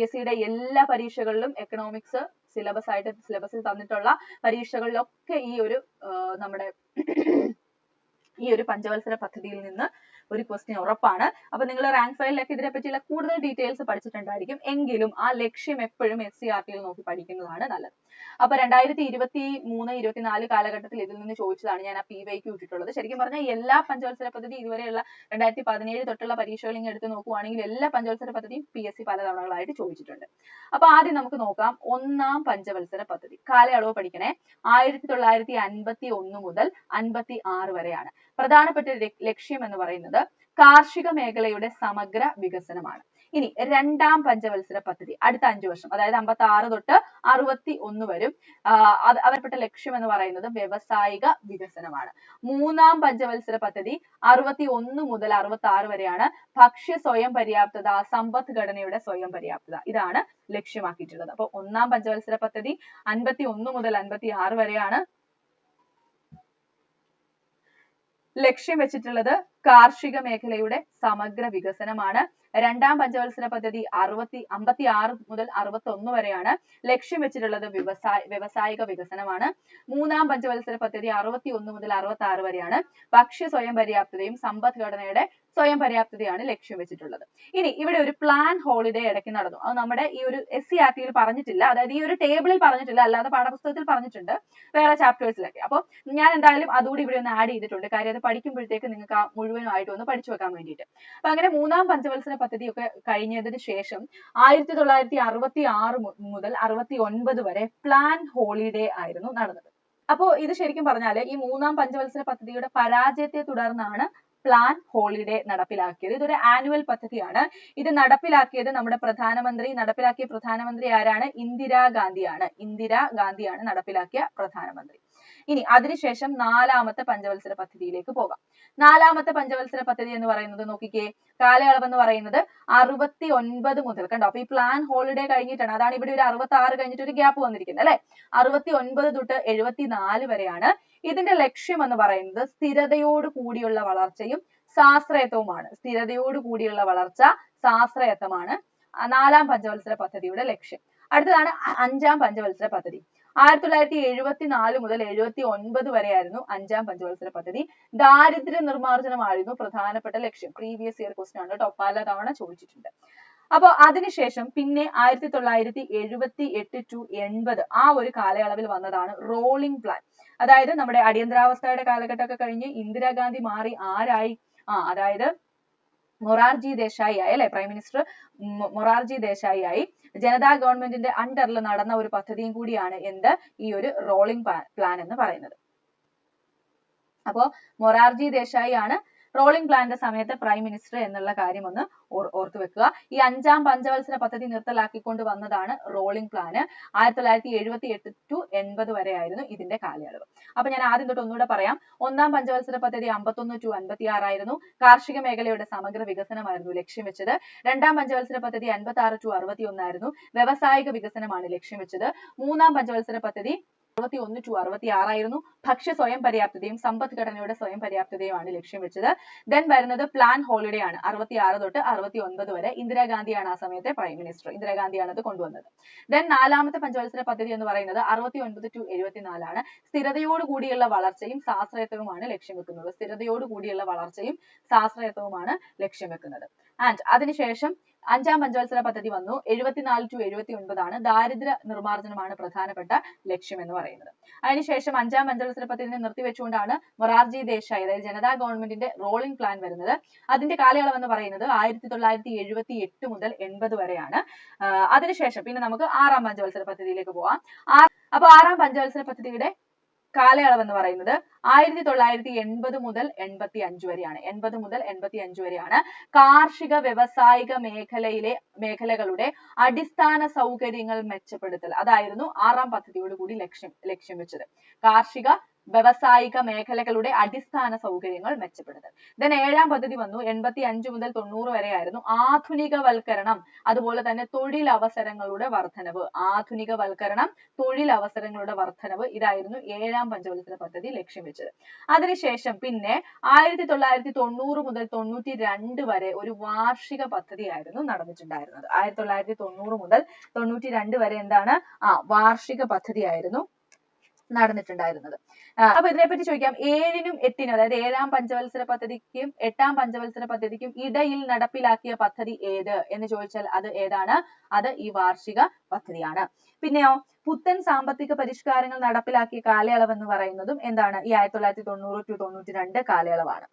എസ് സിയുടെ എല്ലാ പരീക്ഷകളിലും എക്കണോമിക്സ് സിലബസ് ആയിട്ട് സിലബസിൽ തന്നിട്ടുള്ള പരീക്ഷകളിലൊക്കെ ഈ ഒരു നമ്മുടെ ഈ ഒരു പഞ്ചവത്സര പദ്ധതിയിൽ നിന്ന് ഒരു ക്വസ്റ്റ്യൻ ഉറപ്പാണ്. അപ്പൊ നിങ്ങൾ റാങ്ക് ഫയലിലൊക്കെ ഇതിനെ പറ്റിയുള്ള കൂടുതൽ ഡീറ്റെയിൽസ് പഠിച്ചിട്ടുണ്ടായിരിക്കും. എങ്കിലും ആ ലക്ഷ്യം എപ്പോഴും എസ് സി ആർ ടിയിൽ നോക്കി പഠിക്കുന്നതാണ് നല്ലത്. അപ്പൊ രണ്ടായിരത്തി ഇരുപത്തി മൂന്ന് ഇരുപത്തിനാല് കാലഘട്ടത്തിൽ ഇതിൽ നിന്ന് ചോദിച്ചതാണ് ഞാൻ ആ പി വൈക്ക് വിട്ടിട്ടുള്ളത് ശരിക്കും പറഞ്ഞാൽ എല്ലാ പഞ്ചവത്സര പദ്ധതി ഇതുവരെയുള്ള രണ്ടായിരത്തി പതിനേഴ് തൊട്ടുള്ള പരീക്ഷകൾ ഇങ്ങനെ എടുത്ത് നോക്കുവാണെങ്കിൽ എല്ലാ പഞ്ചവത്സര പദ്ധതിയും പി എസ് സി പല തവണകളായിട്ട് ചോദിച്ചിട്ടുണ്ട്. അപ്പൊ ആദ്യം നമുക്ക് നോക്കാം ഒന്നാം പഞ്ചവത്സര പദ്ധതി. കാലയളവ് പഠിക്കണേ ആയിരത്തി തൊള്ളായിരത്തി അൻപത്തി ഒന്ന് മുതൽ അൻപത്തി ആറ് വരെയാണ്. പ്രധാനപ്പെട്ട ലക്ഷ്യം എന്ന് പറയുന്നത് കാർഷിക മേഖലയുടെ സമഗ്ര വികസനമാണ്. ഇനി രണ്ടാം പഞ്ചവത്സര പദ്ധതി അടുത്ത അഞ്ചു വർഷം അതായത് അമ്പത്തി ആറ് തൊട്ട് അറുപത്തി ഒന്ന് വരും അവരപ്പെട്ട ലക്ഷ്യം എന്ന് പറയുന്നത് വ്യവസായിക വികസനമാണ്. മൂന്നാം പഞ്ചവത്സര പദ്ധതി അറുപത്തി ഒന്ന് മുതൽ അറുപത്തി ആറ് വരെയാണ് ഭക്ഷ്യ സ്വയം പര്യാപ്തത സമ്പദ്ഘടനയുടെ സ്വയം പര്യാപ്തത. ഇതാണ് ലക്ഷ്യമാക്കിയിട്ടുള്ളത്. അപ്പൊ ഒന്നാം പഞ്ചവത്സര പദ്ധതി അൻപത്തി ഒന്ന് മുതൽ അൻപത്തി ആറ് വരെയാണ് ലക്ഷ്യം വെച്ചിട്ടുള്ളത് കാർഷിക മേഖലയുടെ സമഗ്ര വികസനമാണ്. രണ്ടാം പഞ്ചവത്സര പദ്ധതി അറുപത്തി അമ്പത്തി ആറ് മുതൽ അറുപത്തി ഒന്ന് വരെയാണ് ലക്ഷ്യം വെച്ചിട്ടുള്ളത് വ്യവസായ വ്യവസായിക വികസനമാണ്. മൂന്നാം പഞ്ചവത്സര പദ്ധതി അറുപത്തി ഒന്ന് മുതൽ അറുപത്തി ആറ് വരെയാണ്. ഭക്ഷ്യ സ്വയം പര്യാപ്തതയും സമ്പദ്ഘടനയുടെ സ്വയം പര്യാപ്തതയാണ് ലക്ഷ്യം വെച്ചിട്ടുള്ളത്. ഇനി ഇവിടെ ഒരു പ്ലാൻ ഹോളിഡേ ഇടയ്ക്ക് നടന്നു. അത് നമ്മുടെ ഈ ഒരു എസ് സി ആർ ടിയിൽ പറഞ്ഞിട്ടില്ല. അതായത് ഈ ഒരു ടേബിളിൽ പറഞ്ഞിട്ടില്ല. അല്ലാതെ പാഠപുസ്തകത്തിൽ പറഞ്ഞിട്ടുണ്ട്. വേറെ ചാപ്റ്റേഴ്സിലൊക്കെ അപ്പോൾ ഞാൻ എന്തായാലും അതുകൂടി ഇവിടെ ഒന്ന് ആഡ് ചെയ്തിട്ടുണ്ട്. കാര്യം അത് പഠിക്കുമ്പോഴത്തേക്ക് നിങ്ങൾക്ക് ആ മുഴുവനായിട്ട് ഒന്ന് പഠിച്ചു വെക്കാൻ വേണ്ടിയിട്ട്. അപ്പൊ അങ്ങനെ മൂന്നാം പഞ്ചവത്സര പദ്ധതിയൊക്കെ കഴിഞ്ഞതിന് ശേഷം ആയിരത്തി തൊള്ളായിരത്തി അറുപത്തി ആറ് മുതൽ അറുപത്തി ഒൻപത് വരെ പ്ലാൻ ഹോളിഡേ ആയിരുന്നു നടന്നത്. അപ്പോ ഇത് ശരിക്കും പറഞ്ഞാൽ ഈ മൂന്നാം പഞ്ചവത്സര പദ്ധതിയുടെ പരാജയത്തെ തുടർന്നാണ് പ്ലാൻ ഹോളിഡേ നടപ്പിലാക്കിയത്. ഇതൊരു ആനുവൽ പദ്ധതിയാണ്. ഇത് നടപ്പിലാക്കിയത് നമ്മുടെ പ്രധാനമന്ത്രി നടപ്പിലാക്കിയ പ്രധാനമന്ത്രി ആരാണ്? ഇന്ദിരാഗാന്ധിയാണ് ഇന്ദിരാഗാന്ധിയാണ് നടപ്പിലാക്കിയ പ്രധാനമന്ത്രി. ഇനി അതിനുശേഷം നാലാമത്തെ പഞ്ചവത്സര പദ്ധതിയിലേക്ക് പോകാം. നാലാമത്തെ പഞ്ചവത്സര പദ്ധതി എന്ന് പറയുന്നത് നോക്കിക്കേ കാലയളവ് എന്ന് പറയുന്നത് അറുപത്തി ഒൻപത് മുതൽ. കണ്ടോ? അപ്പൊ ഈ പ്ലാൻ ഹോളിഡേ കഴിഞ്ഞിട്ടാണ്. അതാണ് ഇവിടെ ഒരു അറുപത്തി ആറ് കഴിഞ്ഞിട്ട് ഒരു ഗ്യാപ്പ് വന്നിരിക്കുന്നത് അല്ലെ? അറുപത്തി ഒൻപത് തൊട്ട് എഴുപത്തിനാല് വരെയാണ് ഇതിന്റെ ലക്ഷ്യം എന്ന് പറയുന്നത് സ്ഥിരതയോട് കൂടിയുള്ള വളർച്ചയും സാശ്രയത്വവുമാണ് സ്ഥിരതയോട് കൂടിയുള്ള വളർച്ച സാശ്രയത്വമാണ് നാലാം പഞ്ചവത്സര പദ്ധതിയുടെ ലക്ഷ്യം. അടുത്തതാണ് അഞ്ചാം പഞ്ചവത്സര പദ്ധതി. ആയിരത്തി തൊള്ളായിരത്തി എഴുപത്തി നാല് മുതൽ എഴുപത്തി ഒൻപത് വരെയായിരുന്നു അഞ്ചാം പഞ്ചവത്സര പദ്ധതി. ദാരിദ്ര്യ നിർമ്മാർജനമായിരുന്നു പ്രധാനപ്പെട്ട ലക്ഷ്യം. പ്രീവിയസ് ഇയർ ക്വസ്റ്റൻ ആണ് കേട്ടോ. പല തവണ ചോദിച്ചിട്ടുണ്ട്. അപ്പോൾ അതിനുശേഷം പിന്നെ ആയിരത്തി തൊള്ളായിരത്തി എഴുപത്തി എട്ട് ടു എൺപത് ആ ഒരു കാലയളവിൽ വന്നതാണ് റോളിംഗ് പ്ലാൻ അതായത് നമ്മുടെ അടിയന്തരാവസ്ഥയുടെ കാലഘട്ടമൊക്കെ കഴിഞ്ഞ് ഇന്ദിരാഗാന്ധി മാറി ആരായി? ആ അതായത് മൊറാർജി ദേശായി ആയി അല്ലെ? പ്രൈം മിനിസ്റ്റർ മൊറാർജി ദേശായി ആയി. ജനതാ ഗവൺമെന്റിന്റെ അണ്ടറിൽ നടന്ന ഒരു പദ്ധതിയും കൂടിയാണ് എന്ത്? ഈ ഒരു റോളിംഗ് പ്ലാൻ എന്ന് പറയുന്നത്. അപ്പോ മൊറാർജി ദേശായി ആണ് റോളിംഗ് പ്ലാന്റെ സമയത്ത് പ്രൈം മിനിസ്റ്റർ എന്നുള്ള കാര്യം ഒന്ന് ഓർത്തു വെക്കുക. ഈ അഞ്ചാം പഞ്ചവത്സര പദ്ധതി നിർത്തലാക്കിക്കൊണ്ട് വന്നതാണ് റോളിംഗ് പ്ലാന് ആയിരത്തി തൊള്ളായിരത്തി എഴുപത്തി എട്ട് ടു എൺപത് വരെ ആയിരുന്നു ഇതിന്റെ കാലയളവ്. അപ്പൊ ഞാൻ ആദ്യം തൊട്ട് ഒന്നുകൂടെ പറയാം. ഒന്നാം പഞ്ചവത്സര പദ്ധതി അമ്പത്തൊന്ന് ടു അൻപത്തി ആറായിരുന്നു കാർഷിക മേഖലയുടെ സമഗ്ര വികസനമായിരുന്നു ലക്ഷ്യം വെച്ചത്. രണ്ടാം പഞ്ചവത്സര പദ്ധതി അൻപത്തി ആറ് ടു അറുപത്തി ഒന്നായിരുന്നു വ്യവസായിക വികസനമാണ് ലക്ഷ്യം വെച്ചത്. മൂന്നാം പഞ്ചവത്സര പദ്ധതി അറുപത്തി ഒന്ന് ടു അറുപത്തി ആറായിരുന്നു ഭക്ഷ്യ സ്വയം പര്യാപ്തതയും സമ്പദ്ഘടനയുടെ സ്വയം പര്യാപ്തതയുമാണ് ലക്ഷ്യം വെച്ചത്. ദെൻ വരുന്നത് പ്ലാൻ ഹോളിഡേ ആണ്. അറുപത്തി ആറ് തൊട്ട് അറുപത്തി ഒൻപത് വരെ ഇന്ദിരാഗാന്ധിയാണ് ആ സമയത്തെ പ്രൈം മിനിസ്റ്റർ ഇന്ദിരാഗാന്ധിയാണ് അത് കൊണ്ടുവന്നത്. ദെൻ നാലാമത്തെ പഞ്ചവത്സര പദ്ധതി എന്ന് പറയുന്നത് അറുപത്തി ഒൻപത് ടു എഴുപത്തിനാലാണ്. സ്ഥിരതയോട് കൂടിയുള്ള വളർച്ചയും സാശ്രയത്വവുമാണ് ലക്ഷ്യം വെക്കുന്നത്. സ്ഥിരതയോട് കൂടിയുള്ള വളർച്ചയും സാശ്രയത്വവുമാണ് ലക്ഷ്യം വെക്കുന്നത്. ആൻഡ് അതിനുശേഷം അഞ്ചാം പഞ്ചവത്സര പദ്ധതി വന്നു. എഴുപത്തിനാല് ടു എഴുപത്തി ഒൻപതാണ് ദാരിദ്ര്യ നിർമ്മാർജനമാണ് പ്രധാനപ്പെട്ട ലക്ഷ്യം എന്ന് പറയുന്നത്. അതിനുശേഷം അഞ്ചാം പഞ്ചവത്സര പദ്ധതി നിർത്തിവെച്ചുകൊണ്ടാണ് മൊറാർജി ദേശായി അതായത് ജനതാ ഗവൺമെന്റിന്റെ റോളിംഗ് പ്ലാൻ വരുന്നത്. അതിന്റെ കാലയളവ് എന്ന് പറയുന്നത് ആയിരത്തി തൊള്ളായിരത്തി എഴുപത്തി എട്ട് മുതൽ എൺപത് വരെയാണ്. അതിനുശേഷം പിന്നെ നമുക്ക് ആറാം പഞ്ചവത്സര പദ്ധതിയിലേക്ക് പോവാം. അപ്പൊ ആറാം പഞ്ചവത്സര പദ്ധതിയുടെ കാലയളവ് എന്ന് പറയുന്നത് ആയിരത്തി തൊള്ളായിരത്തി എൺപത് മുതൽ എൺപത്തി അഞ്ച് വരെയാണ്. എൺപത് മുതൽ എൺപത്തി അഞ്ച് വരെയാണ്. കാർഷിക വ്യവസായിക മേഖലയിലെ മേഖലകളുടെ അടിസ്ഥാന സൗകര്യങ്ങൾ മെച്ചപ്പെടുത്തൽ. അതായിരുന്നു ആറാം പദ്ധതിയോട് കൂടി ലക്ഷ്യം ലക്ഷ്യം വെച്ചത്. കാർഷിക വ്യവസായിക മേഖലകളുടെ അടിസ്ഥാന സൗകര്യങ്ങൾ മെച്ചപ്പെടുത്തൽ. Then ഏഴാം പദ്ധതി വന്നു. എൺപത്തി അഞ്ച് മുതൽ തൊണ്ണൂറ് വരെയായിരുന്നു. ആധുനികവൽക്കരണം അതുപോലെ തന്നെ തൊഴിലവസരങ്ങളുടെ വർദ്ധനവ്. ആധുനികവൽക്കരണം തൊഴിലവസരങ്ങളുടെ വർദ്ധനവ് ഇതായിരുന്നു ഏഴാം പഞ്ചവത്സര പദ്ധതി ലക്ഷ്യം വെച്ചത്. അതിനുശേഷം പിന്നെ ആയിരത്തി തൊള്ളായിരത്തി തൊണ്ണൂറ് മുതൽ തൊണ്ണൂറ്റി രണ്ട് വരെ ഒരു വാർഷിക പദ്ധതിയായിരുന്നു നടന്നിട്ടുണ്ടായിരുന്നത്. ആയിരത്തി തൊള്ളായിരത്തി തൊണ്ണൂറ് മുതൽ തൊണ്ണൂറ്റി രണ്ട് വരെ എന്താണ്? ആ വാർഷിക പദ്ധതിയായിരുന്നു. നടന്നിട്ടുണ്ടായിരുന്നത്. അപ്പൊ ഇതിനെപ്പറ്റി ചോദിക്കാം. ഏഴിനും എട്ടിനും അതായത് ഏഴാം പഞ്ചവത്സര പദ്ധതിക്കും എട്ടാം പഞ്ചവത്സര പദ്ധതിക്കും ഇടയിൽ നടപ്പിലാക്കിയ പദ്ധതി ഏത്? എന്ന് ചോദിച്ചാൽ അത് ഏതാണ്? അത് ഈ വാർഷിക പദ്ധതിയാണ്. പിന്നെയോ പുത്തൻ സാമ്പത്തിക പരിഷ്കാരങ്ങൾ നടപ്പിലാക്കിയ കാലയളവ് എന്ന് പറയുന്നതും എന്താണ്? ഈ ആയിരത്തി തൊള്ളായിരത്തി തൊണ്ണൂറ് ടു തൊണ്ണൂറ്റി രണ്ട് കാലയളവാണ്.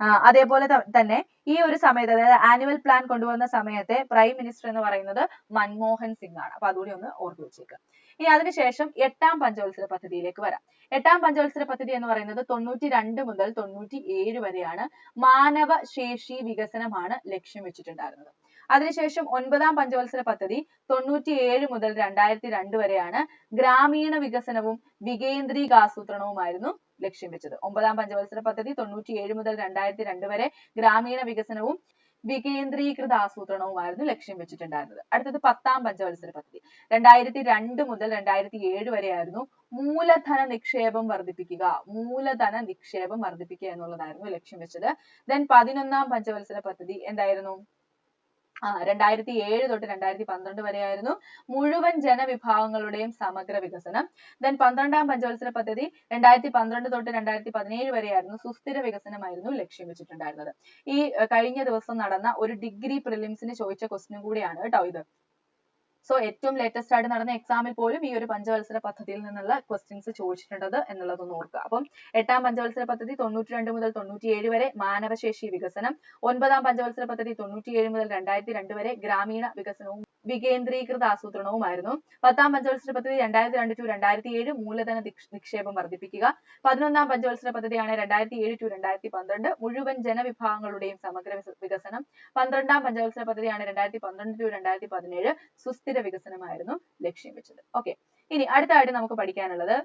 അതേപോലെ തന്നെ ഈ ഒരു സമയത്ത് അതായത് ആനുവൽ പ്ലാൻ കൊണ്ടുവന്ന സമയത്തെ പ്രൈം മിനിസ്റ്റർ എന്ന് പറയുന്നത് മൻമോഹൻ സിംഗ് ആണ്. അപ്പൊ അതുകൂടി ഒന്ന് ഓർത്തു വെച്ചേക്കുക ഇനി അതിനുശേഷം എട്ടാം പഞ്ചവത്സര പദ്ധതിയിലേക്ക് വരാം. എട്ടാം പഞ്ചവത്സര പദ്ധതി എന്ന് പറയുന്നത് തൊണ്ണൂറ്റി രണ്ട് മുതൽ തൊണ്ണൂറ്റി ഏഴ് വരെയാണ് മാനവ ശേഷി വികസനമാണ് ലക്ഷ്യം വെച്ചിട്ടുണ്ടായിരുന്നത്. അതിനുശേഷം ഒൻപതാം പഞ്ചവത്സര പദ്ധതി തൊണ്ണൂറ്റിയേഴ് മുതൽ രണ്ടായിരത്തി രണ്ട് വരെയാണ് ഗ്രാമീണ വികസനവും വികേന്ദ്രീകാസൂത്രണവുമായിരുന്നു ലക്ഷ്യം വെച്ചത്. ഒമ്പതാം പഞ്ചവത്സര പദ്ധതി തൊണ്ണൂറ്റിയേഴ് മുതൽ രണ്ടായിരത്തി രണ്ട് വരെ ഗ്രാമീണ വികസനവും വികേന്ദ്രീകൃത ആസൂത്രണവുമായിരുന്നു ലക്ഷ്യം വെച്ചിട്ടുണ്ടായിരുന്നത്. അടുത്തത് പത്താം പഞ്ചവത്സര പദ്ധതി. രണ്ടായിരത്തി രണ്ട് മുതൽ രണ്ടായിരത്തി ഏഴ് വരെയായിരുന്നു മൂലധന നിക്ഷേപം വർദ്ധിപ്പിക്കുക. മൂലധന നിക്ഷേപം വർദ്ധിപ്പിക്കുക എന്നുള്ളതായിരുന്നു ലക്ഷ്യം വെച്ചത്. ദെൻ പതിനൊന്നാം പഞ്ചവത്സര പദ്ധതി എന്തായിരുന്നു? ആ രണ്ടായിരത്തി ഏഴ് തൊട്ട് രണ്ടായിരത്തി പന്ത്രണ്ട് വരെയായിരുന്നു മുഴുവൻ ജനവിഭാഗങ്ങളുടെയും സമഗ്ര വികസനം. ദെൻ പന്ത്രണ്ടാം പഞ്ചവത്സര പദ്ധതി രണ്ടായിരത്തി പന്ത്രണ്ട് തൊട്ട് രണ്ടായിരത്തി പതിനേഴ് വരെയായിരുന്നു സുസ്ഥിര വികസനമായിരുന്നു ലക്ഷ്യം വെച്ചിട്ടുണ്ടായിരുന്നത്. ഈ കഴിഞ്ഞ ദിവസം നടന്ന ഒരു ഡിഗ്രി പ്രിലിംസിന് ചോദിച്ച question കൂടിയാണ് കേട്ടോ ഇത്. സോ ഏറ്റവും ലേറ്റസ്റ്റ് ആയിട്ട് നടന്ന എക്സാമിൽ പോലും ഈ ഒരു പഞ്ചവത്സര പദ്ധതിയിൽ നിന്നുള്ള ക്വസ്റ്റ്യൻസ് ചോദിച്ചിട്ടുണ്ടത് എന്നുള്ളതൊന്ന് ഓർക്കുക. അപ്പം എട്ടാം പഞ്ചവത്സര പദ്ധതി തൊണ്ണൂറ്റി രണ്ട് മുതൽ തൊണ്ണൂറ്റിയേഴ് വരെ മാനവശേഷി വികസനം ഒൻപതാം പഞ്ചവത്സര പദ്ധതി തൊണ്ണൂറ്റിയേഴ് മുതൽ രണ്ടായിരത്തി രണ്ട് വരെ ഗ്രാമീണ വികസനവും വികേന്ദ്രീകൃത ആസൂത്രണവുമായിരുന്നു. പത്താം പഞ്ചവത്സര പദ്ധതി രണ്ടായിരത്തി രണ്ട് ടു രണ്ടായിരത്തി ഏഴ് മൂലധന നിക്ഷേപം വർദ്ധിപ്പിക്കുക. പതിനൊന്നാം പഞ്ചവത്സര പദ്ധതിയാണ് രണ്ടായിരത്തി ഏഴ് ടു രണ്ടായിരത്തി പന്ത്രണ്ട് മുഴുവൻ ജനവിഭാഗങ്ങളുടെയും സമഗ്ര വികസനം. പന്ത്രണ്ടാം പഞ്ചവത്സര പദ്ധതിയാണ് രണ്ടായിരത്തി പന്ത്രണ്ട് ടു രണ്ടായിരത്തി പതിനേഴ് സുസ്ഥിര വികസനമായിരുന്നു ലക്ഷ്യം വെച്ചത്. ഓക്കെ ഇനി അടുത്തതായിട്ട് നമുക്ക് പഠിക്കാനുള്ളത്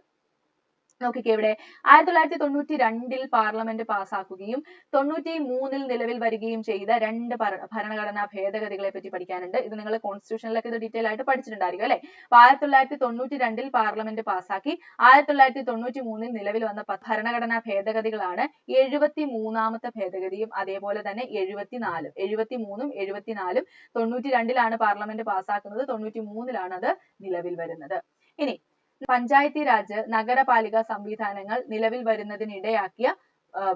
നോക്കിക്കേ ഇവിടെ. ആയിരത്തി തൊള്ളായിരത്തി തൊണ്ണൂറ്റി രണ്ടിൽ പാർലമെന്റ് പാസ്സാക്കുകയും തൊണ്ണൂറ്റി മൂന്നിൽ നിലവിൽ വരികയും ചെയ്ത രണ്ട് ഭര- ഭരണഘടനാ ഭേദഗതികളെ പറ്റി പഠിക്കാനുണ്ട്. ഇത് നിങ്ങൾ കോൺസ്റ്റിറ്റ്യൂഷനിലൊക്കെ ഇത് ഡീറ്റെയിൽ ആയിട്ട് പഠിച്ചിട്ടുണ്ടായിരിക്കും അല്ലെ? അപ്പൊ ആയിരത്തി തൊള്ളായിരത്തി തൊണ്ണൂറ്റി രണ്ടിൽ പാർലമെന്റ് പാസ്സാക്കി ആയിരത്തി തൊള്ളായിരത്തി തൊണ്ണൂറ്റി മൂന്നിൽ നിലവിൽ വന്ന ഭരണഘടനാ ഭേദഗതികളാണ് എഴുപത്തി മൂന്നാമത്തെ ഭേദഗതിയും അതേപോലെ തന്നെ എഴുപത്തിനാലും എഴുപത്തി മൂന്നും എഴുപത്തിനാലും തൊണ്ണൂറ്റി രണ്ടിലാണ് പാർലമെന്റ് പാസ്സാക്കുന്നത്. തൊണ്ണൂറ്റി മൂന്നിലാണ് അത് നിലവിൽ വരുന്നത്. ഇനി പഞ്ചായത്തി രാജ് നഗരപാലിക സംവിധാനങ്ങൾ നിലവിൽ വരുന്നതിനിടയാക്കിയ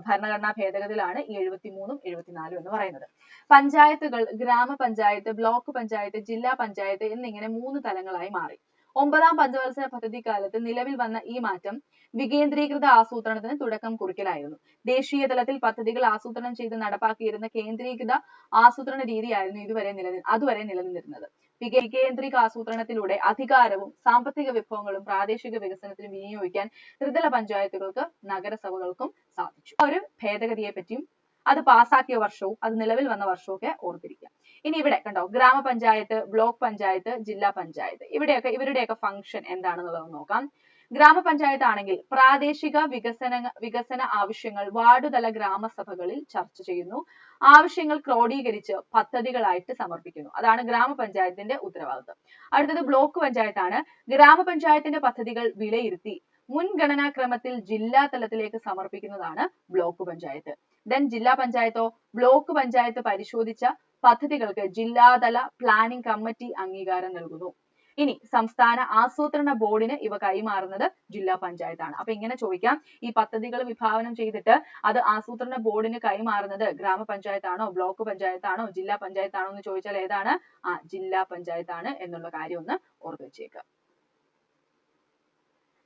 ഭരണഘടനാ ഭേദഗതികളാണ് ഈ എഴുപത്തിമൂന്നും എഴുപത്തിനാലും എന്ന് പറയുന്നത്. പഞ്ചായത്തുകൾ ഗ്രാമപഞ്ചായത്ത് ബ്ലോക്ക് പഞ്ചായത്ത് ജില്ലാ പഞ്ചായത്ത് എന്നിങ്ങനെ മൂന്ന് തലങ്ങളായി മാറി. ഒമ്പതാം പഞ്ചവത്സര പദ്ധതി കാലത്ത് നിലവിൽ വന്ന ഈ മാറ്റം വികേന്ദ്രീകൃത ആസൂത്രണത്തിന് തുടക്കം കുറിക്കലായിരുന്നു. ദേശീയ തലത്തിൽ പദ്ധതികൾ ആസൂത്രണം ചെയ്ത് നടപ്പാക്കിയിരുന്ന കേന്ദ്രീകൃത ആസൂത്രണ രീതിയായിരുന്നു ഇതുവരെ നിലനിൽ അതുവരെ നിലനിന്നിരുന്നത്. വികേന്ദ്രീക ആസൂത്രണത്തിലൂടെ അധികാരവും സാമ്പത്തിക വിഭവങ്ങളും പ്രാദേശിക വികസനത്തിന് വിനിയോഗിക്കാൻ ത്രിതല പഞ്ചായത്തുകൾക്ക് നഗരസഭകൾക്കും സാധിച്ചു. ഒരു ഭേദഗതിയെ പറ്റിയും അത് പാസാക്കിയ വർഷവും അത് നിലവിൽ വന്ന വർഷവും ഒക്കെ ഓർത്തിരിക്കുക. ഇനി ഇവിടെ കണ്ടോ ഗ്രാമപഞ്ചായത്ത് ബ്ലോക്ക് പഞ്ചായത്ത് ജില്ലാ പഞ്ചായത്ത് ഇവിടെയൊക്കെ ഇവരുടെയൊക്കെ ഫംഗ്ഷൻ എന്താണെന്നുള്ളത് നോക്കാം. ഗ്രാമപഞ്ചായത്ത് ആണെങ്കിൽ പ്രാദേശിക വികസന വികസന ആവശ്യങ്ങൾ വാർഡുതല ഗ്രാമസഭകളിൽ ചർച്ച ചെയ്യുന്നു. ആവശ്യങ്ങൾ ക്രോഡീകരിച്ച് പദ്ധതികളായിട്ട് സമർപ്പിക്കുന്നു. അതാണ് ഗ്രാമപഞ്ചായത്തിന്റെ ഉത്തരവാദിത്വം അടുത്തത് ബ്ലോക്ക് പഞ്ചായത്താണ്. ഗ്രാമപഞ്ചായത്തിന്റെ പദ്ധതികൾ വിലയിരുത്തി മുൻഗണനാ ക്രമത്തിൽ ജില്ലാ തലത്തിലേക്ക് സമർപ്പിക്കുന്നതാണ് ബ്ലോക്ക് പഞ്ചായത്ത്. ദെൻ ജില്ലാ പഞ്ചായത്തോ ബ്ലോക്ക് പഞ്ചായത്ത് പരിശോധിച്ച പദ്ധതികൾക്ക് ജില്ലാതല പ്ലാനിംഗ് കമ്മിറ്റി അംഗീകാരം നൽകുന്നു. ഇനി സംസ്ഥാന ആസൂത്രണ ബോർഡിന് ഇവ കൈമാറുന്നത് ജില്ലാ പഞ്ചായത്താണ്. അപ്പൊ ഇങ്ങനെ ചോദിക്കാം. ഈ പദ്ധതികൾ വിഭാവനം ചെയ്തിട്ട് അത് ആസൂത്രണ ബോർഡിന് കൈമാറുന്നത് ഗ്രാമപഞ്ചായത്താണോ ബ്ലോക്ക് പഞ്ചായത്താണോ ജില്ലാ പഞ്ചായത്താണോ എന്ന് ചോദിച്ചാൽ ഏതാണ്? ആ ജില്ലാ പഞ്ചായത്താണ് എന്നുള്ള കാര്യം ഒന്ന് ഓർത്തു വെച്ചേക്കുക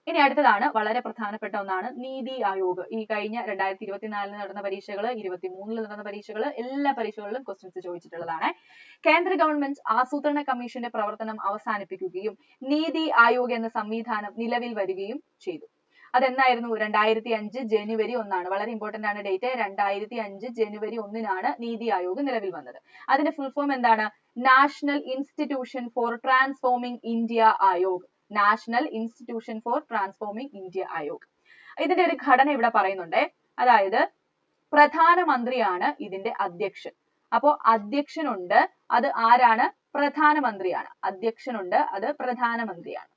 ഇനി അടുത്തതാണ് വളരെ പ്രധാനപ്പെട്ട ഒന്നാണ് നീതി ആയോഗ്. ഈ കഴിഞ്ഞ രണ്ടായിരത്തി ഇരുപത്തിനാലിൽ നടന്ന പരീക്ഷകൾ ഇരുപത്തിമൂന്നിൽ നടന്ന പരീക്ഷകൾ എല്ലാ പരീക്ഷകളിലും ക്വസ്റ്റ്യൻസ് ചോദിച്ചിട്ടുള്ളതാണ്. കേന്ദ്ര ഗവൺമെന്റ് ആസൂത്രണ കമ്മീഷന്റെ പ്രവർത്തനം അവസാനിപ്പിക്കുകയും നീതി ആയോഗ് എന്ന സംവിധാനം നിലവിൽ വരികയും ചെയ്തു. അതെന്നായിരുന്നു രണ്ടായിരത്തി അഞ്ച് ജനുവരി ഒന്നാണ്. വളരെ ഇമ്പോർട്ടന്റ് ആണ് ഡേറ്റ് രണ്ടായിരത്തി അഞ്ച് ജനുവരി ഒന്നിനാണ് നീതി ആയോഗ് നിലവിൽ വന്നത്. അതിന്റെ ഫുൾ ഫോം എന്താണ്? National institution for transforming India Aayog. National institution for transforming India Aayog ഇതിന്റെ ഒരു ഘടന ഇവിടെ പറയുന്നുണ്ട്. അതായത് പ്രധാനമന്ത്രിയാണ് ഇതിന്റെ അധ്യക്ഷൻ. അപ്പോ അധ്യക്ഷനുണ്ട് അത് ആരാണ്? പ്രധാനമന്ത്രിയാണ്. അധ്യക്ഷനുണ്ട് അത് പ്രധാനമന്ത്രിയാണ്.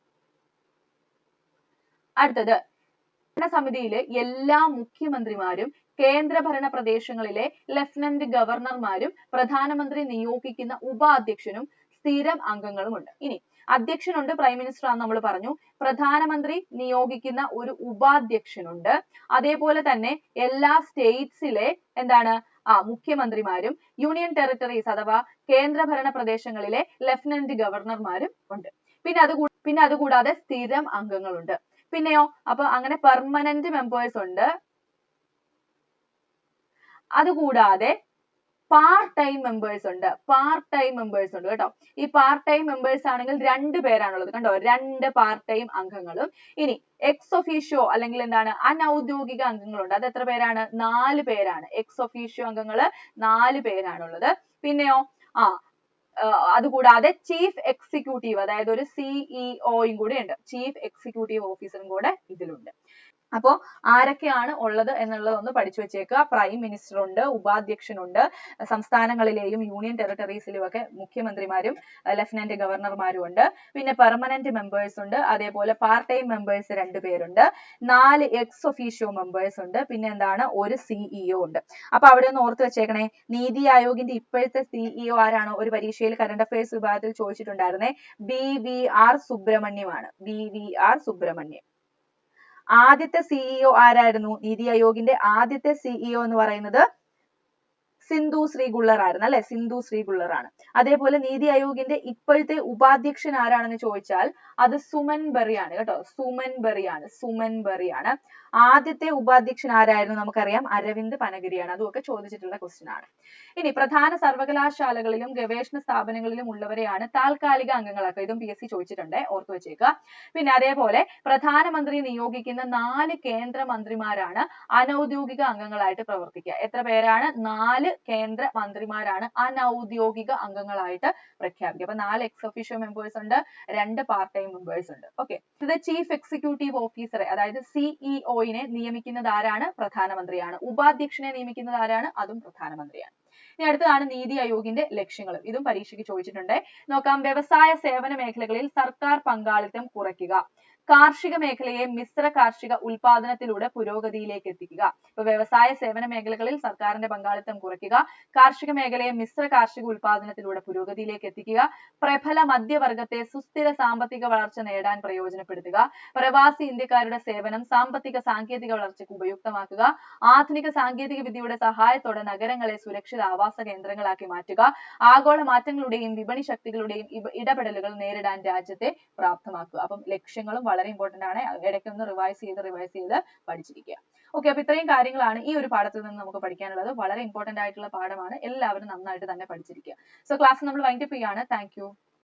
അടുത്തത് ഭരണസമിതിയിലെ എല്ലാ മുഖ്യമന്ത്രിമാരും കേന്ദ്രഭരണ പ്രദേശങ്ങളിലെ ലഫ്റ്റനന്റ് ഗവർണർമാരും പ്രധാനമന്ത്രി നിയോഗിക്കുന്ന ഉപാധ്യക്ഷനും സ്ഥിരം അംഗങ്ങളുമുണ്ട്. ഇനി അധ്യക്ഷനുണ്ട് പ്രൈം മിനിസ്റ്റർ ആണെന്ന് നമ്മൾ പറഞ്ഞു. പ്രധാനമന്ത്രി നിയോഗിക്കുന്ന ഒരു ഉപാധ്യക്ഷനുണ്ട്. അതേപോലെ തന്നെ എല്ലാ സ്റ്റേറ്റ്സിലെ എന്താണ് ആ മുഖ്യമന്ത്രിമാരും യൂണിയൻ ടെറിട്ടറീസ് അഥവാ കേന്ദ്രഭരണ പ്രദേശങ്ങളിലെ ലെഫ്റ്റനന്റ് ഗവർണർമാരും ഉണ്ട്. പിന്നെ അത് പിന്നെ അതുകൂടാതെ സ്ഥിരം അംഗങ്ങളുണ്ട്. പിന്നെയോ അപ്പൊ അങ്ങനെ പെർമനന്റ് members ഉണ്ട്. അതുകൂടാതെ പാർട്ട് ടൈം members ഉണ്ട്. പാർട്ട് ടൈം members ഉണ്ട് കേട്ടോ. ഈ പാർട്ട് ടൈം members ആണെങ്കിൽ രണ്ട് പേരാണുള്ളത് കണ്ടോ? രണ്ട് പാർട്ട് ടൈം അംഗങ്ങളും. ഇനി എക്സ് ഒഫീഷ്യോ അല്ലെങ്കിൽ എന്താണ്? അനൗദ്യോഗിക അംഗങ്ങളുണ്ട്. അത് എത്ര പേരാണ്? നാല് പേരാണ്. എക്സ് ഒഫീഷ്യോ അംഗങ്ങൾ നാല് പേരാണുള്ളത്. പിന്നെയോ? ആ അതുകൂടാതെ ചീഫ് എക്സിക്യൂട്ടീവ് അതായത് ഒരു സിഇഒയും കൂടെ ഉണ്ട്. ചീഫ് എക്സിക്യൂട്ടീവ് ഓഫീസറും കൂടെ ഇതിലുണ്ട്. അപ്പോ ആരൊക്കെയാണ് ഉള്ളത് എന്നുള്ളത് ഒന്ന് പഠിച്ചു വെച്ചേക്കുക. പ്രൈം മിനിസ്റ്റർ ഉണ്ട് ഉപാധ്യക്ഷനുണ്ട് സംസ്ഥാനങ്ങളിലെയും യൂണിയൻ ടെറിട്ടറീസിലും ഒക്കെ മുഖ്യമന്ത്രിമാരും ലഫ്റ്റനന്റ് ഗവർണർമാരും ഉണ്ട്. പിന്നെ പെർമനന്റ് members ഉണ്ട് അതേപോലെ പാർട്ട് ടൈം members രണ്ട് പേരുണ്ട്. നാല് എക്സ് ഒഫീഷ്യോ members ഉണ്ട് പിന്നെ എന്താണ് ഒരു സിഇഒ ഉണ്ട്. അപ്പൊ അവിടെ ഒന്ന് ഓർത്ത് വെച്ചേക്കണേ. നീതി ആയോഗിന്റെ ഇപ്പോഴത്തെ സിഇഒ ആരാണ്? ഒരു പരീക്ഷയിൽ കറണ്ട് അഫയേഴ്സ് വിഭാഗത്തിൽ ചോദിച്ചിട്ടുണ്ടായിരുന്നേ. ആർ സുബ്രഹ്മണ്യമാണ്. ആർ സുബ്രഹ്മണ്യം ആദ്യത്തെ സിഇഒ ആരായിരുന്നു? നീതി ആയോഗിന്റെ ആദ്യത്തെ സിഇഒ എന്ന് പറയുന്നത് സിന്ധു ശ്രീഗുള്ളർ ആയിരുന്നു അല്ലെ? സിന്ധു ശ്രീഗുള്ളർ ആണ് അതേപോലെ നീതി ആയോഗിന്റെ ഇപ്പോഴത്തെ ഉപാധ്യക്ഷൻ ആരാണെന്ന് ചോദിച്ചാൽ അത് സുമൻ ബെറിയാണ് കേട്ടോ. സുമൻ ബെറിയാണ്. സുമൻ ബെറിയാണ്. ആദ്യത്തെ ഉപാധ്യക്ഷൻ ആരായിരുന്നു നമുക്കറിയാം. അരവിന്ദ് പനഗിരിയാണ്. അതുമൊക്കെ ചോദിച്ചിട്ടുള്ള ക്വസ്റ്റ്യൻ ആണ്. ഇനി പ്രധാന സർവകലാശാലകളിലും ഗവേഷണ സ്ഥാപനങ്ങളിലും ഉള്ളവരെയാണ് താൽക്കാലിക അംഗങ്ങളാക്കുക ഇതും സി ചോദിച്ചിട്ടുണ്ട്. ഓർത്തു വെച്ചേക്കുക പിന്നെ അതേപോലെ പ്രധാനമന്ത്രി നിയോഗിക്കുന്ന നാല് കേന്ദ്ര മന്ത്രിമാരാണ് അനൗദ്യോഗിക അംഗങ്ങളായിട്ട് പ്രവർത്തിക്കുക. എത്ര പേരാണ്? നാല് കേന്ദ്ര മന്ത്രിമാരാണ് അനൗദ്യോഗിക അംഗങ്ങളായിട്ട് പ്രഖ്യാപിക്കുക. അപ്പൊ നാല് എക്സ് ഒഫീഷ്യോ മെമ്പേഴ്സ് ഉണ്ട് രണ്ട് പാർട്ട് ടൈം മെമ്പേഴ്സ് ഉണ്ട്. ഓക്കെ ഇത് ചീഫ് എക്സിക്യൂട്ടീവ് ഓഫീസറെ അതായത് സിഇഒയിനെ നിയമിക്കുന്നത് ആരാണ്? പ്രധാനമന്ത്രിയാണ്. ഉപാധ്യക്ഷനെ നിയമിക്കുന്നത് ആരാണ്? അതും പ്രധാനമന്ത്രിയാണ്. ഇനി അടുത്തതാണ് നീതി ആയോഗിന്റെ ലക്ഷ്യങ്ങൾ. ഇതും പരീക്ഷയ്ക്ക് ചോദിച്ചിട്ടുണ്ട്. നോക്കാം. വ്യവസായ സേവന മേഖലകളിൽ സർക്കാർ പങ്കാളിത്തം കുറയ്ക്കുക. കാർഷിക മേഖലയെ മിശ്ര കാർഷിക ഉൽപാദനത്തിലൂടെ പുരോഗതിയിലേക്ക് എത്തിക്കുക. ഇപ്പൊ വ്യവസായ സേവന മേഖലകളിൽ സർക്കാരിന്റെ പങ്കാളിത്തം കുറയ്ക്കുക കാർഷിക മേഖലയെ മിശ്ര കാർഷിക ഉൽപാദനത്തിലൂടെ പുരോഗതിയിലേക്ക് എത്തിക്കുക പ്രബല മധ്യവർഗത്തെ സുസ്ഥിര സാമ്പത്തിക വളർച്ച നേടാൻ പ്രയോജനപ്പെടുത്തുക പ്രവാസി ഇന്ത്യക്കാരുടെ സേവനം സാമ്പത്തിക സാങ്കേതിക വളർച്ചയ്ക്ക് ഉപയുക്തമാക്കുക ആധുനിക സാങ്കേതിക വിദ്യയുടെ സഹായത്തോടെ നഗരങ്ങളെ സുരക്ഷിത ആവാസ കേന്ദ്രങ്ങളാക്കി മാറ്റുക ആഗോള മാറ്റങ്ങളുടെയും വിപണി ശക്തികളുടെയും ഇടപെടലുകൾ നേരിടാൻ രാജ്യത്തെ പ്രാപ്തമാക്കുക. അപ്പം ലക്ഷ്യങ്ങളും വളരെ ഇമ്പോർട്ടന്റ് ആണ്. ഇടയ്ക്കൊന്ന് റിവൈസ് ചെയ്ത് റിവൈസ് ചെയ്ത് പഠിച്ചിരിക്കുക. ഓക്കെ അപ്പൊ ഇത്രയും കാര്യങ്ങളാണ് ഈ ഒരു പാഠത്തിൽ നിന്ന് നമുക്ക് പഠിക്കാനുള്ളത്. വളരെ ഇമ്പോർട്ടന്റ് ആയിട്ടുള്ള പാഠമാണ്. എല്ലാവരും നന്നായിട്ട് തന്നെ പഠിച്ചിരിക്കുക. സോ ക്ലാസ് നമ്മൾ വൈൻഡപ്പ് ചെയ്യാണ്. താങ്ക്